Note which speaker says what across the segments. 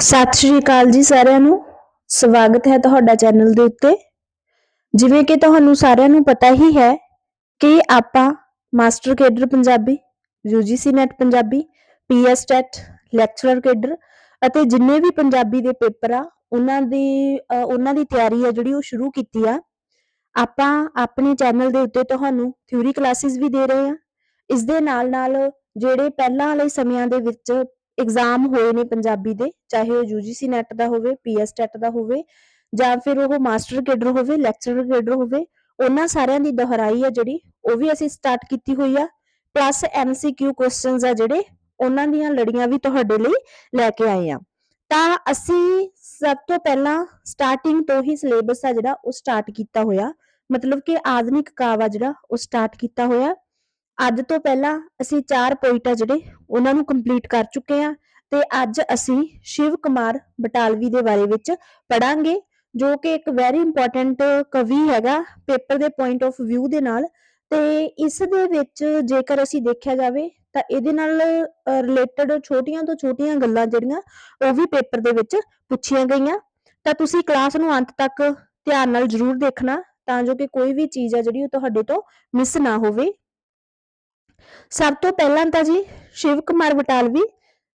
Speaker 1: ਸਤਿ ਸ਼੍ਰੀ ਅਕਾਲ ਜੀ ਸਾਰਿਆਂ ਨੂੰ। ਸਵਾਗਤ ਹੈ ਤੁਹਾਡਾ ਚੈਨਲ ਦੇ ਉੱਤੇ। ਜਿਵੇਂ ਕਿ ਤੁਹਾਨੂੰ ਸਾਰਿਆਂ ਨੂੰ ਪਤਾ ਹੀ ਹੈ ਕਿ ਆਪਾਂ master cadre Punjabi UGC NET Punjabi PS TET, lecturer cadre ਅਤੇ ਜਿੰਨੇ ਵੀ ਪੰਜਾਬੀ ਦੇ ਪੇਪਰ ਆ, ਉਹਨਾਂ ਦੀ ਉਹਨਾਂ ਦੀ ਤਿਆਰੀ ਆ ਜਿਹੜੀ ਉਹ ਸ਼ੁਰੂ ਕੀਤੀ ਆ। ਆਪਾਂ ਆਪਣੇ ਚੈਨਲ ਦੇ ਉੱਤੇ ਤੁਹਾਨੂੰ ਥਿਊਰੀ ਕਲਾਸਿਸ ਵੀ ਦੇ ਰਹੇ ਹਾਂ ਇਸ ਦੇ ਨਾਲ ਨਾਲ ਜਿਹੜੇ ਪਹਿਲਾਂ ਵਾਲੇ ਸਮਿਆਂ ਦੇ ਵਿੱਚ ਐਗਜ਼ਾਮ ਹੋਏ ਨੇ ਪੰਜਾਬੀ ਦੇ, ਚਾਹੇ ਉਹ UGC ਨੈਟ ਦਾ ਹੋਵੇ ਪੀਐਸ ਟੈਟ ਦਾ ਹੋਵੇ, ਜਾਂ ਫਿਰ ਉਹ ਮਾਸਟਰ ਕੇਡਰ ਹੋਵੇ ਲੈਕਚਰਰ ਕੇਡਰ ਹੋਵੇ, ਉਹਨਾਂ ਸਾਰਿਆਂ ਦੀ ਦੁਹਰਾਈ ਆ ਜਿਹੜੀ, ਉਹ ਵੀ ਅਸੀਂ ਸਟਾਰਟ ਕੀਤੀ ਹੋਈ ਆ। ਪਲੱਸ ਐਮਸੀਕਿਊ ਕੁਐਸਚਨਸ ਆ ਜਿਹੜੇ, ਉਹਨਾਂ ਦੀਆਂ ਲੜੀਆਂ ਵੀ ਤੁਹਾਡੇ ਲਈ ਲੈ ਕੇ ਆਏ ਆ। ਤਾਂ ਅਸੀਂ ਸਭ ਤੋਂ ਪਹਿਲਾਂ ਸਟਾਰਟਿੰਗ ਤੋਂ ਹੀ ਸਿਲੇਬਸ ਆ ਜਿਹੜਾ, ਉਹ ਸਟਾਰਟ ਕੀਤਾ ਹੋਇਆ। ਮਤਲਬ ਕਿ ਆਧੁਨਿਕ ਕਾਵ ਆ ਜਿਹੜਾ, ਉਹ ਸਟਾਰਟ ਕੀਤਾ ਹੋਇਆ। ਅੱਜ ਤੋਂ ਪਹਿਲਾਂ ਅਸੀਂ ਚਾਰ ਪੁਆਇੰਟ ਆ ਜਿਹੜੇ, ਉਹਨਾਂ ਨੂੰ ਕੰਪਲੀਟ ਕਰ ਚੁੱਕੇ ਆ ਤੇ ਅੱਜ ਅਸੀਂ ਸ਼ਿਵ ਕੁਮਾਰ ਬਟਾਲਵੀ ਦੇ ਬਾਰੇ ਵਿੱਚ ਪੜਾਂਗੇ ਜੋ ਕਿ ਇੱਕ ਵੈਰੀ ਇੰਪੋਰਟੈਂਟ ਕਵੀ ਹੈਗਾ ਪੇਪਰ ਦੇ ਪੁਆਇੰਟ ਆਫ View ਦੇ ਨਾਲ ਤੇ ਇਸ ਦੇ ਵਿੱਚ ਜੇਕਰ ਅਸੀਂ ਦੇਖਿਆ ਜਾਵੇ ਤਾਂ ਇਹਦੇ ਨਾਲ ਰਿਲੇਟਡ ਛੋਟੀਆਂ ਤੋਂ ਛੋਟੀਆਂ ਗੱਲਾਂ ਜਿਹੜੀਆਂ, ਉਹ ਵੀ ਪੇਪਰ ਦੇ ਵਿੱਚ ਪੁੱਛੀਆਂ ਗਈਆਂ। ਤਾਂ ਤੁਸੀਂ ਕਲਾਸ ਨੂੰ ਅੰਤ ਤੱਕ ਧਿਆਨ ਨਾਲ ਜ਼ਰੂਰ ਦੇਖਣਾ ਤਾਂ ਜੋ ਕਿ ਕੋਈ ਵੀ ਚੀਜ਼ ਆ ਜਿਹੜੀ ਉਹ ਤੁਹਾਡੇ ਤੋਂ ਮਿਸ ਨਾ ਹੋਵੇ। ਸਭ ਤੋਂ ਪਹਿਲਾਂ ਤਾਂ ਜੀ ਸ਼ਿਵ ਕੁਮਾਰ ਬਟਾਲਵੀ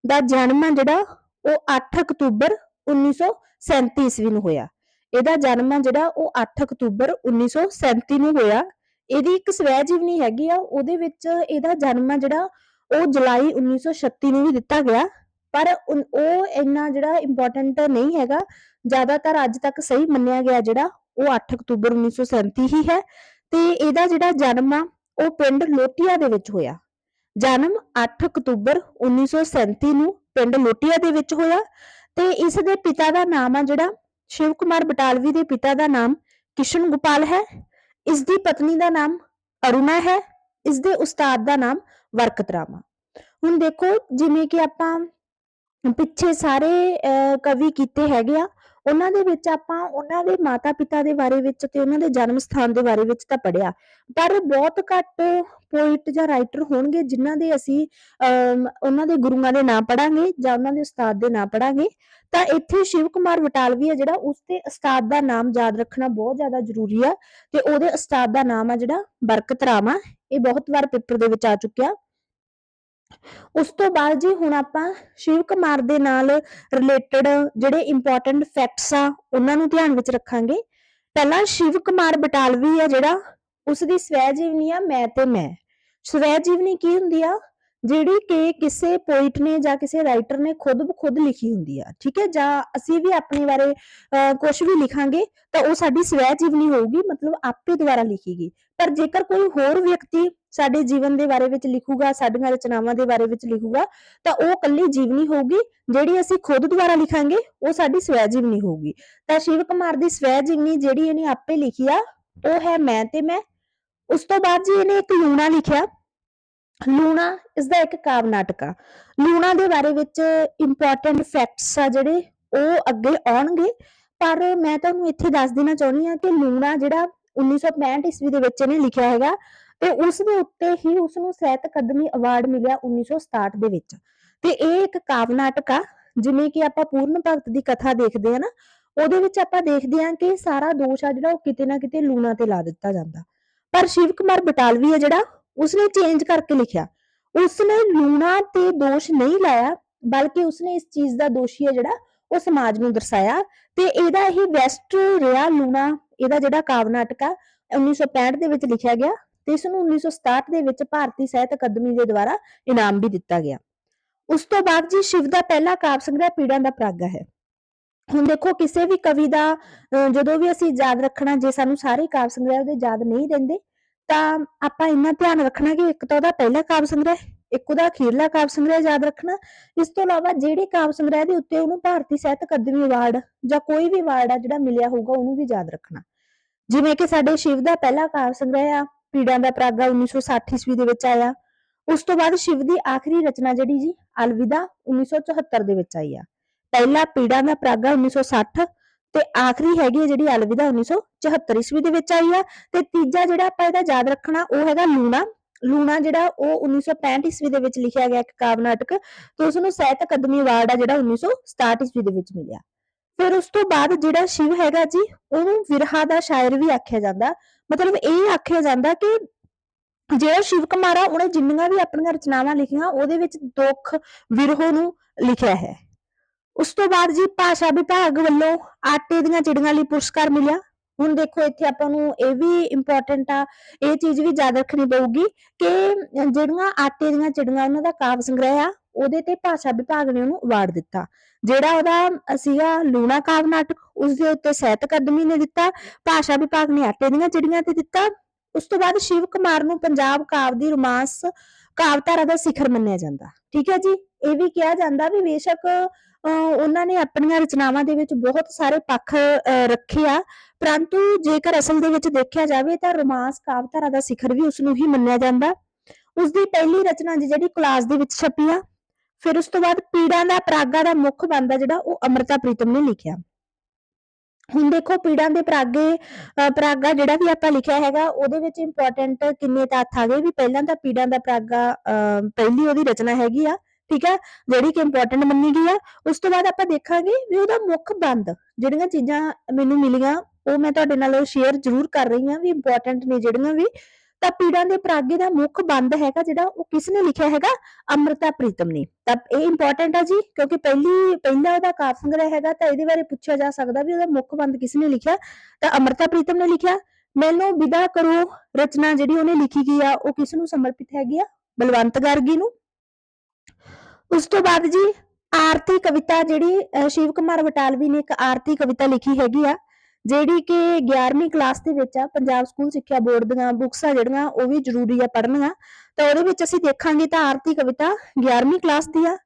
Speaker 1: ਦਾ ਜਨਮ ਆ ਜਿਹੜਾ ਉਹ 8 ਅਕਤੂਬਰ 1937 ਈਸਵੀ ਨੂੰ ਹੋਇਆ। ਇਹਦਾ ਜਨਮ ਆ ਜਿਹੜਾ ਉਹ 8 ਅਕਤੂਬਰ 1937 ਨੂੰ ਹੋਇਆ। ਇਹਦੀ ਇੱਕ ਸਵੈ ਜੀਵਨੀ ਹੈਗੀ ਆ, ਉਹਦੇ ਵਿੱਚ ਇਹਦਾ ਜਨਮ ਆ ਜਿਹੜਾ ਉਹ ਜੁਲਾਈ 1936 ਨੂੰ ਵੀ ਦਿੱਤਾ ਗਿਆ। ਪਰ ਉਹ ਇੰਨਾ ਜਿਹੜਾ ਇੰਪੋਰਟੈਂਟ ਨਹੀਂ ਹੈਗਾ, ਜ਼ਿਆਦਾਤਰ ਅੱਜ ਤੱਕ ਸਹੀ ਮੰਨਿਆ ਗਿਆ ਜਿਹੜਾ ਉਹ 8 ਅਕਤੂਬਰ 1937 ਹੀ ਹੈ। ਤੇ ਇਹਦਾ ਜਿਹੜਾ ਜਨਮ ਆ ਉਹ ਪਿੰਡ ਲੋਟੀਆ ਦੇ ਵਿੱਚ ਹੋਇਆ। ਜਨਮ 8 ਅਕਤੂਬਰ 1937 ਨੂੰ ਪਿੰਡ ਲੋਟੀਆ ਦੇ ਵਿੱਚ ਹੋਇਆ ਤੇ ਇਸ ਦੇ ਪਿਤਾ ਦਾ ਨਾਮ ਆ ਜਿਹੜਾ ਸ਼ਿਵ ਕੁਮਾਰ ਬਟਾਲਵੀ ਦੇ ਪਿਤਾ ਦਾ ਨਾਮ ਕਿਸ਼ਨ ਗੋਪਾਲ ਹੈ। ਇਸ ਦੀ ਪਤਨੀ ਦਾ ਨਾਮ ਅਰੁਣਾ ਹੈ। ਇਸ ਦੇ ਉਸਤਾਦ ਦਾ ਨਾਮ ਵਰਕਤ ਰਾਮਾ। ਹੁਣ ਦੇਖੋ ਜਿਵੇਂ ਕਿ ਆਪਾਂ ਪਿੱਛੇ ਸਾਰੇ ਅਹ, ਕਵੀ ਕੀਤੇ ਹੈਗੇ ਆ ਉਹਨਾਂ ਦੇ ਵਿੱਚ ਆਪਾਂ ਉਹਨਾਂ ਦੇ ਮਾਤਾ ਪਿਤਾ ਦੇ ਬਾਰੇ ਵਿੱਚ ਤੇ ਉਹਨਾਂ ਦੇ ਜਨਮ ਸਥਾਨ ਦੇ ਬਾਰੇ ਵਿੱਚ ਤਾਂ ਪੜਿਆ ਪਰ ਬਹੁਤ ਘੱਟ ਪੋਇਟ ਜਾਂ ਰਾਈਟਰ ਹੋਣਗੇ ਜਿਨ੍ਹਾਂ ਦੇ ਅਸੀਂ ਉਹਨਾਂ ਦੇ ਗੁਰੂਆਂ ਦੇ ਨਾਂ ਪੜਾਂਗੇ ਜਾਂ ਉਹਨਾਂ ਦੇ ਉਸਤਾਦ ਦੇ ਨਾਂ ਪੜਾਂਗੇ ਤਾਂ ਇੱਥੇ ਸ਼ਿਵ ਕੁਮਾਰ ਬਟਾਲਵੀ ਹੈ ਜਿਹੜਾ ਉਸ ਦੇ ਉਸਤਾਦ ਦਾ ਨਾਮ ਯਾਦ ਰੱਖਣਾ ਬਹੁਤ ਜ਼ਿਆਦਾ ਜ਼ਰੂਰੀ ਆ ਤੇ ਉਹਦੇ ਉਸਤਾਦ ਦਾ ਨਾਮ ਆ ਜਿਹੜਾ ਬਰਕਤ ਰਾਮਾ। ਇਹ ਬਹੁਤ ਵਾਰ ਪੇਪਰ ਦੇ ਵਿੱਚ ਆ ਚੁੱਕਿਆ। ਉਸ ਤੋਂ ਬਾਅਦ ਜੀ ਹੁਣ ਆਪਾਂ ਸ਼ਿਵ ਕੁਮਾਰ ਦੇ ਨਾਲ ਰਿਲੇਟਡ ਜਿਹੜੇ ਇੰਪੋਰਟੈਂਟ ਫੈਕਟਸ ਆ, ਉਹਨਾਂ ਨੂੰ ਧਿਆਨ ਵਿੱਚ ਰੱਖਾਂਗੇ। ਪਹਿਲਾਂ ਸ਼ਿਵ ਕੁਮਾਰ ਬਟਾਲਵੀ ਆ ਜਿਹੜਾ, ਉਸ ਦੀ ਸਵੈ ਜੀਵਨੀ ਆ ਮੈਂ ਤੇ ਮੈਂ। ਸਵੈ ਜੀਵਨੀ ਕੀ ਹੁੰਦੀ ਆ? ਜਿਹੜੀ ਕਿ ਕਿਸੇ ਪੋਇਟ ਨੇ ਜਾਂ ਕਿਸੇ ਰਾਈਟਰ ਨੇ ਖੁਦ ਬਖੁਦ ਲਿਖੀ ਹੁੰਦੀ ਆ, ਠੀਕ ਹੈ? ਜਾਂ ਅਸੀਂ ਵੀ ਆਪਣੇ ਬਾਰੇ ਕੁਝ ਵੀ ਲਿਖਾਂਗੇ, ਤਾਂ ਉਹ ਸਾਡੀ ਸਵੈ ਜੀਵਨੀ ਹੋਊਗੀ, ਮਤਲਬ ਆਪੇ ਦੁਆਰਾ ਲਿਖੀ ਪਰ ਜੇਕਰ ਕੋਈ ਹੋਰ ਵਿਅਕਤੀ ਸਾਡੇ ਜੀਵਨ ਦੇ ਬਾਰੇ ਵਿੱਚ ਲਿਖੂਗਾ, ਸਾਡੀਆਂ ਰਚਨਾਵਾਂ ਦੇ ਬਾਰੇ ਵਿੱਚ ਲਿਖੂਗਾ, ਤਾਂ ਉਹ ਕੱਲੀ ਜੀਵਨੀ ਹੋਊਗੀ, ਜਿਹੜੀ ਅਸੀਂ ਖੁਦ ਦੁਆਰਾ ਲਿਖਾਂਗੇ, ਉਹ ਸਾਡੀ ਸਵੈ ਜੀਵਨੀ ਹੋਊਗੀ। ਤਾਂ ਸ਼ਿਵ ਕੁਮਾਰ ਦੀ ਸਵੈ ਜੀਵਨੀ ਜਿਹੜੀ ਇਹਨੇ ਆਪੇ ਲਿਖੀ ਆ, ਉਹ ਹੈ ਮੈਂ ਤੇ ਮੈਂ। ਉਸ ਤੋਂ ਬਾਅਦ ਜੀ ਇਹਨੇ ਇੱਕ ਲੂਣਾ ਲਿਖਿਆ। ਲੂਣਾ ਇਸ ਦਾ ਇੱਕ ਕਾਵ ਨਾਟਕ ਆ। ਲੂਣਾ ਦੇ ਬਾਰੇ ਵਿੱਚ ਇੰਪੋਰਟੈਂਟ ਫੈਕਟਸ ਆ ਜਿਹੜੇ ਉਹ ਅੱਗੇ ਆਉਣਗੇ, ਪਰ ਮੈਂ ਤੁਹਾਨੂੰ ਇੱਥੇ ਦੱਸ ਦੇਣਾ ਚਾਹੁੰਦੀ ਆ ਕਿ ਲੂਣਾ ਜਿਹੜਾ 1965 ਈਸਵੀ ਦੇ ਵਿੱਚ ਇਹਨੇ ਲਿਖਿਆ ਹੈਗਾ ਤੇ ਉਸ ਦੇ ਉੱਤੇ ਹੀ ਉਸ ਨੂੰ ਸਾਹਿਤ ਅਕਾਦਮੀ ਅਵਾਰਡ ਮਿਲਿਆ 1967 ਦੇ ਵਿੱਚ। ਤੇ ਇਹ ਇੱਕ ਕਾਵ ਨਾਟਕ ਆ, ਜਿਵੇਂ ਕਿ ਆਪਾਂ ਪੂਰਨ ਭਗਤ ਦੀ ਕਥਾ ਦੇਖਦੇ ਆ ਨਾ, ਉਹਦੇ ਵਿੱਚ ਆਪਾਂ ਦੇਖਦੇ ਆ ਕਿ ਸਾਰਾ ਦੋਸ਼ ਆ ਜਿਹੜਾ ਉਹ ਕਿਤੇ ਨਾ ਕਿਤੇ ਲੂਣਾ ਤੇ ਲਾ ਦਿੱਤਾ ਜਾਂਦਾ। ਪਰ ਸ਼ਿਵ ਕੁਮਾਰ ਬਟਾਲਵੀ ਆ ਜਿਹੜਾ ਉਸਨੇ ਚੇਂਜ ਕਰਕੇ ਲਿਖਿਆ। ਉਸਨੇ ਲੂਣਾ ਤੇ ਦੋਸ਼ ਨਹੀਂ ਲਾਇਆ, ਬਲਕਿ ਉਸਨੇ ਇਸ ਚੀਜ਼ ਦਾ ਦੋਸ਼ੀ ਹੈ ਜਿਹੜਾ ਉਹ ਸਮਾਜ ਨੂੰ ਦਰਸਾਇਆ। ਤੇ ਇਹਦਾ ਹੀ ਬੈਸਟ ਰਿਹਾ ਲੂਣਾ, ਇਹਦਾ ਜਿਹੜਾ ਕਾਵ ਨਾਟਕ ਆ 1965 ਦੇ ਵਿੱਚ ਲਿਖਿਆ ਗਿਆ ਤੇ ਇਸ ਨੂੰ 1967 ਦੇ ਵਿੱਚ ਭਾਰਤੀ ਸਾਹਿਤ ਅਕਾਦਮੀ ਦੇ ਦੁਆਰਾ ਇਨਾਮ ਵੀ ਦਿੱਤਾ ਗਿਆ। ਉਸ ਤੋਂ ਬਾਅਦ ਜੀ ਸ਼ਿਵ ਦਾ ਪਹਿਲਾ ਕਾਵ ਸੰਗ੍ਰਹਿ ਪੀੜਾਂ ਦਾ ਪ੍ਰਾਗਾ ਹੈ। ਹੁਣ ਦੇਖੋ, ਕਿਸੇ ਵੀ ਕਵੀ ਦਾ ਜਦੋਂ ਵੀ ਅਸੀਂ ਯਾਦ ਰੱਖਣਾ, ਜੇ ਸਾਨੂੰ ਸਾਰੇ ਕਾਵ ਸੰਗ੍ਰਹਿ ਉਹਦੇ ਯਾਦ ਨਹੀਂ ਰਹਿੰਦੇ ਤਾਂ ਆਪਾਂ ਇੰਨਾ ਧਿਆਨ ਰੱਖਣਾ ਕਿ ਇੱਕ ਤਾਂ ਉਹਦਾ ਪਹਿਲਾ ਕਾਵ ਸੰਗ੍ਰਹਿ, ਇੱਕ ਉਹਦਾ ਅਖੀਰਲਾ ਕਾਵ ਸੰਗ੍ਰਹਿ ਯਾਦ ਰੱਖਣਾ। ਇਸ ਤੋਂ ਇਲਾਵਾ ਜਿਹੜੇ ਕਾਵ ਸੰਗ੍ਰਹਿ ਦੇ ਉੱਤੇ ਉਹਨੂੰ ਭਾਰਤੀ ਸਾਹਿਤ ਅਕਾਦਮੀ ਅਵਾਰਡ ਜਾਂ ਕੋਈ ਵੀ ਅਵਾਰਡ ਆ ਜਿਹੜਾ ਮਿਲਿਆ ਹੋਊਗਾ, ਉਹਨੂੰ ਵੀ ਯਾਦ ਰੱਖਣਾ। ਜਿਵੇਂ ਕਿ ਸਾਡੇ ਸ਼ਿਵ ਦਾ ਪਹਿਲਾ ਕਾਵਿ ਸੰਗ੍ਰਹਿ ਆ, ਪੀੜਾਂ ਦਾ ਪ੍ਰਾਗਾ 1960 ਈਸਵੀ ਦੇ ਵਿੱਚ ਆਇਆ। ਉਸ ਤੋਂ ਬਾਅਦ ਸ਼ਿਵ ਦੀ ਆਖਰੀ ਰਚਨਾ ਜਿਹੜੀ ਜੀ, ਅਲਵਿਦਾ 1974 ਦੇ ਵਿੱਚ ਆਈ ਆ। ਪਹਿਲਾ ਪੀੜਾਂ ਦਾ ਪ੍ਰਾਗਾ 1960 ਤੇ ਆਖਰੀ ਹੈਗੀ ਹੈ ਜਿਹੜੀ ਅਲਵਿਦਾ 1974 ਈਸਵੀ ਦੇ ਵਿੱਚ ਆਈ ਆ, ਤੇ ਤੀਜਾ ਜਿਹੜਾ ਆਪਾਂ ਇਹਦਾ ਯਾਦ ਰੱਖਣਾ, ਉਹ ਹੈਗਾ ਲੂਣਾ। ਲੂਣਾ ਜਿਹੜਾ ਉਹ 1965 ਈਸਵੀ ਦੇ ਵਿੱਚ ਲਿਖਿਆ ਗਿਆ ਇੱਕ ਕਾਵਿ ਨਾਟਕ, ਤੇ ਉਸ ਨੂੰ ਸਾਹਿਤ ਅਕਾਦਮੀ ਅਵਾਰਡ ਆ ਜਿਹੜਾ 1967 ਈਸਵੀ ਦੇ ਵਿੱਚ ਮਿਲਿਆ। ਫਿਰ ਉਸ ਤੋਂ ਬਾਅਦ ਜਿਹੜਾ ਸ਼ਿਵ ਹੈਗਾ ਜੀ, ਉਹਨੂੰ ਵਿਰਹਾ ਦਾ ਸ਼ਾਇਰ ਵੀ ਆਖਿਆ ਜਾਂਦਾ। ਮਤਲਬ ਇਹ ਆਖਿਆ ਜਾਂਦਾ ਕਿ ਜਿਹੜਾ ਸ਼ਿਵ ਕੁਮਾਰ ਆ, ਉਹਨੇ ਜਿੰਨੀਆਂ ਵੀ ਆਪਣੀਆਂ ਰਚਨਾਵਾਂ ਲਿਖੀਆਂ, ਉਹਦੇ ਵਿੱਚ ਦੁੱਖ, ਵਿਰਹੋ ਨੂੰ ਲਿਖਿਆ ਹੈ। ਉਸ ਤੋਂ ਬਾਅਦ ਜੀ ਭਾਸ਼ਾ ਵਿਭਾਗ ਵੱਲੋਂ ਆਟੇ ਦੀਆਂ ਚਿੜੀਆਂ ਲਈ ਪੁਰਸਕਾਰ ਮਿਲਿਆ। ਹੁਣ ਦੇਖੋ ਇੱਥੇ ਆਪਾਂ ਨੂੰ ਇਹ ਵੀ ਇੰਪੋਰਟੈਂਟ ਆ, ਇਹ ਚੀਜ਼ ਵੀ ਯਾਦ ਰੱਖਣੀ ਪਊਗੀ ਕਿ ਜਿਹੜੀਆਂ ਆਟੇ ਦੀਆਂ ਚਿੜੀਆਂ ਉਹਨਾਂ ਦਾ ਕਾਵ ਸੰਗ੍ਰਹਿ ਆ, ਉਹਦੇ ਤੇ ਭਾਸ਼ਾ ਵਿਭਾਗ ਨੇ ਉਹਨੂੰ ਅਵਾਰਡ ਦਿੱਤਾ। ਜਿਹੜਾ ਉਹਦਾ ਸੀਗਾ ਲੂਣਾ ਕਾਵ ਨਾਟਕ ਉਸ ਦੇ ਉੱਤੇ ਸਾਹਿਤ ਅਕਾਦਮੀ ਨੇ ਦਿੱਤਾ, ਭਾਸ਼ਾ ਵਿਭਾਗ ਨੇ ਆਟੇ ਦੀਆਂ ਚਿੜੀਆਂ ਤੇ ਦਿੱਤਾ। ਉਸ ਤੋਂ ਬਾਅਦ ਸ਼ਿਵ ਕੁਮਾਰ ਨੂੰ ਪੰਜਾਬ ਕਾਵ ਦੀ ਰੋਮਾਂਸ ਕਾਵਧਾਰਾ ਦਾ ਸਿਖਰ ਮੰਨਿਆ ਜਾਂਦਾ। ਠੀਕ ਹੈ ਜੀ? ਇਹ ਵੀ ਕਿਹਾ ਜਾਂਦਾ ਵੀ ਬੇਸ਼ੱਕ ਉਹਨਾਂ ਨੇ ਆਪਣੀਆਂ ਰਚਨਾਵਾਂ ਦੇ ਵਿੱਚ ਬਹੁਤ ਸਾਰੇ ਪੱਖ ਰੱਖੇ ਆ। ਪਰੰਤੂ ਜੇਕਰ ਅਸਲ ਦੇ ਵਿੱਚ ਦੇਖਿਆ ਜਾਵੇ ਤਾਂ ਰੋਮਾਂਸ ਕਾਵਧਾਰਾ ਦਾ ਸਿਖਰ ਵੀ ਉਸ ਨੂੰ ਹੀ ਮੰਨਿਆ ਜਾਂਦਾ। ਉਸ ਦੀ ਪਹਿਲੀ ਰਚਨਾ ਜਿਹੜੀ ਕਲਾਸ ਦੇ ਵਿੱਚ ਛਪੀ ਆ, ਫਿਰ ਉਸ ਤੋਂ ਬਾਅਦ ਪੀੜਾਂ ਦਾ ਪ੍ਰਾਗਾ ਦਾ ਮੁੱਖ ਬੰਦਾ ਜਿਹੜਾ ਉਹ ਅਮਰਤਾ ਪ੍ਰੀਤਮ ਨੇ ਲਿਖਿਆ। ਹੁਣ ਦੇਖੋ ਪੀੜਾਂ ਦੇ ਪ੍ਰਾਗੇ, ਅਹ, ਪ੍ਰਾਗਾ ਜਿਹੜਾ ਵੀ ਆਪਾਂ ਲਿਖਿਆ ਹੈਗਾ, ਉਹਦੇ ਵਿੱਚ ਇੰਪੋਰਟੈਂਟ ਕਿੰਨੇ ਤੱਥ ਆ ਗਏ। ਵੀ ਪਹਿਲਾਂ ਤਾਂ ਪੀੜਾਂ ਦਾ ਪ੍ਰਾਗਾ, ਅਹ, ਪਹਿਲੀ ਉਹਦੀ ਰਚਨਾ ਹੈਗੀ ਆ। ਠੀਕ ਹੈ, ਜਿਹੜੀ ਕਿ ਇੰਪੋਰਟੈਂਟ ਮੰਨੀ ਗਈ ਆ, ਉਸ ਤੋਂ ਬਾਅਦ ਆਪਾਂ ਦੇਖਾਂਗੇ ਵੀ ਉਹਦਾ ਮੁੱਖ ਬੰਦ ਜਿਹੜੀਆਂ ਚੀਜ਼ਾਂ ਮੈਨੂੰ ਮਿਲੀਆਂ, ਉਹ ਮੈਂ ਤੁਹਾਡੇ ਨਾਲ ਸ਼ੇਅਰ ਜ਼ਰੂਰ ਕਰ ਰਹੀ ਹਾਂ ਵੀ ਇੰਪੋਰਟੈਂਟ ਨੇ ਜਿਹੜੀਆਂ ਵੀ, ਤਾਂ ਪੀੜਾਂ ਦੇ ਪ੍ਰਾਗੇ ਦਾ ਮੁੱਖ ਬੰਦ ਹੈਗਾ ਜਿਹੜਾ, ਉਹ ਕਿਸ ਨੇ ਲਿਖਿਆ ਹੈਗਾ? ਅਮਰਤਾ ਪ੍ਰੀਤਮ ਨੇ। ਤਾਂ ਇਹ ਇੰਪੋਰਟੈਂਟ ਆ ਜੀ, ਕਿਉਂਕਿ ਪਹਿਲੀ, ਪਹਿਲਾ ਉਹਦਾ ਕਾਵਿ ਸੰਗ੍ਰਹਿ ਹੈਗਾ, ਤਾਂ ਇਹਦੇ ਬਾਰੇ ਪੁੱਛਿਆ ਜਾ ਸਕਦਾ ਵੀ ਉਹਦਾ ਮੁੱਖ ਬੰਦ ਕਿਸ ਨੇ ਲਿਖਿਆ? ਤਾਂ ਅਮਰਤਾ ਪ੍ਰੀਤਮ ਨੇ ਲਿਖਿਆ, ਮੈਨੂੰ ਵਿਦਾ ਕਰੋ ਰਚਨਾ ਜਿਹੜੀ ਉਹਨੇ ਲਿਖੀ ਗਈ ਆ, ਉਹ ਕਿਸ ਨੂੰ ਸਮਰਪਿਤ ਹੈਗੀ ਆ? ਬਲਵੰਤ ਗਾਰਗੀ ਨੂੰ। ਉਸ ਤੋਂ ਬਾਅਦ ਜੀ ਆਰਤੀ ਕਵਿਤਾ ਜਿਹੜੀ ਸ਼ਿਵ ਕੁਮਾਰ ਬਟਾਲਵੀ ਨੇ ਇੱਕ ਆਰਤੀ ਕਵਿਤਾ ਲਿਖੀ ਹੈਗੀ ਆ, ਜਿਹੜੀ ਕਿ 11ਵੀਂ ਕਲਾਸ ਦੇ ਵਿੱਚ ਆ, ਪੰਜਾਬ ਸਕੂਲ ਸਿੱਖਿਆ ਬੋਰਡ ਦੀਆਂ ਬੁੱਕਸ ਆ ਜਿਹੜੀਆਂ, ਉਹ ਵੀ ਜ਼ਰੂਰੀ ਆ ਪੜ੍ਹਨੀਆਂ। ਤਾਂ ਉਹਦੇ ਵਿੱਚ ਅਸੀਂ ਦੇਖਾਂਗੇ ਤਾਂ ਆਰਤੀ ਕਵਿਤਾ 11ਵੀਂ ਕਲਾਸ ਦੀ ਆ।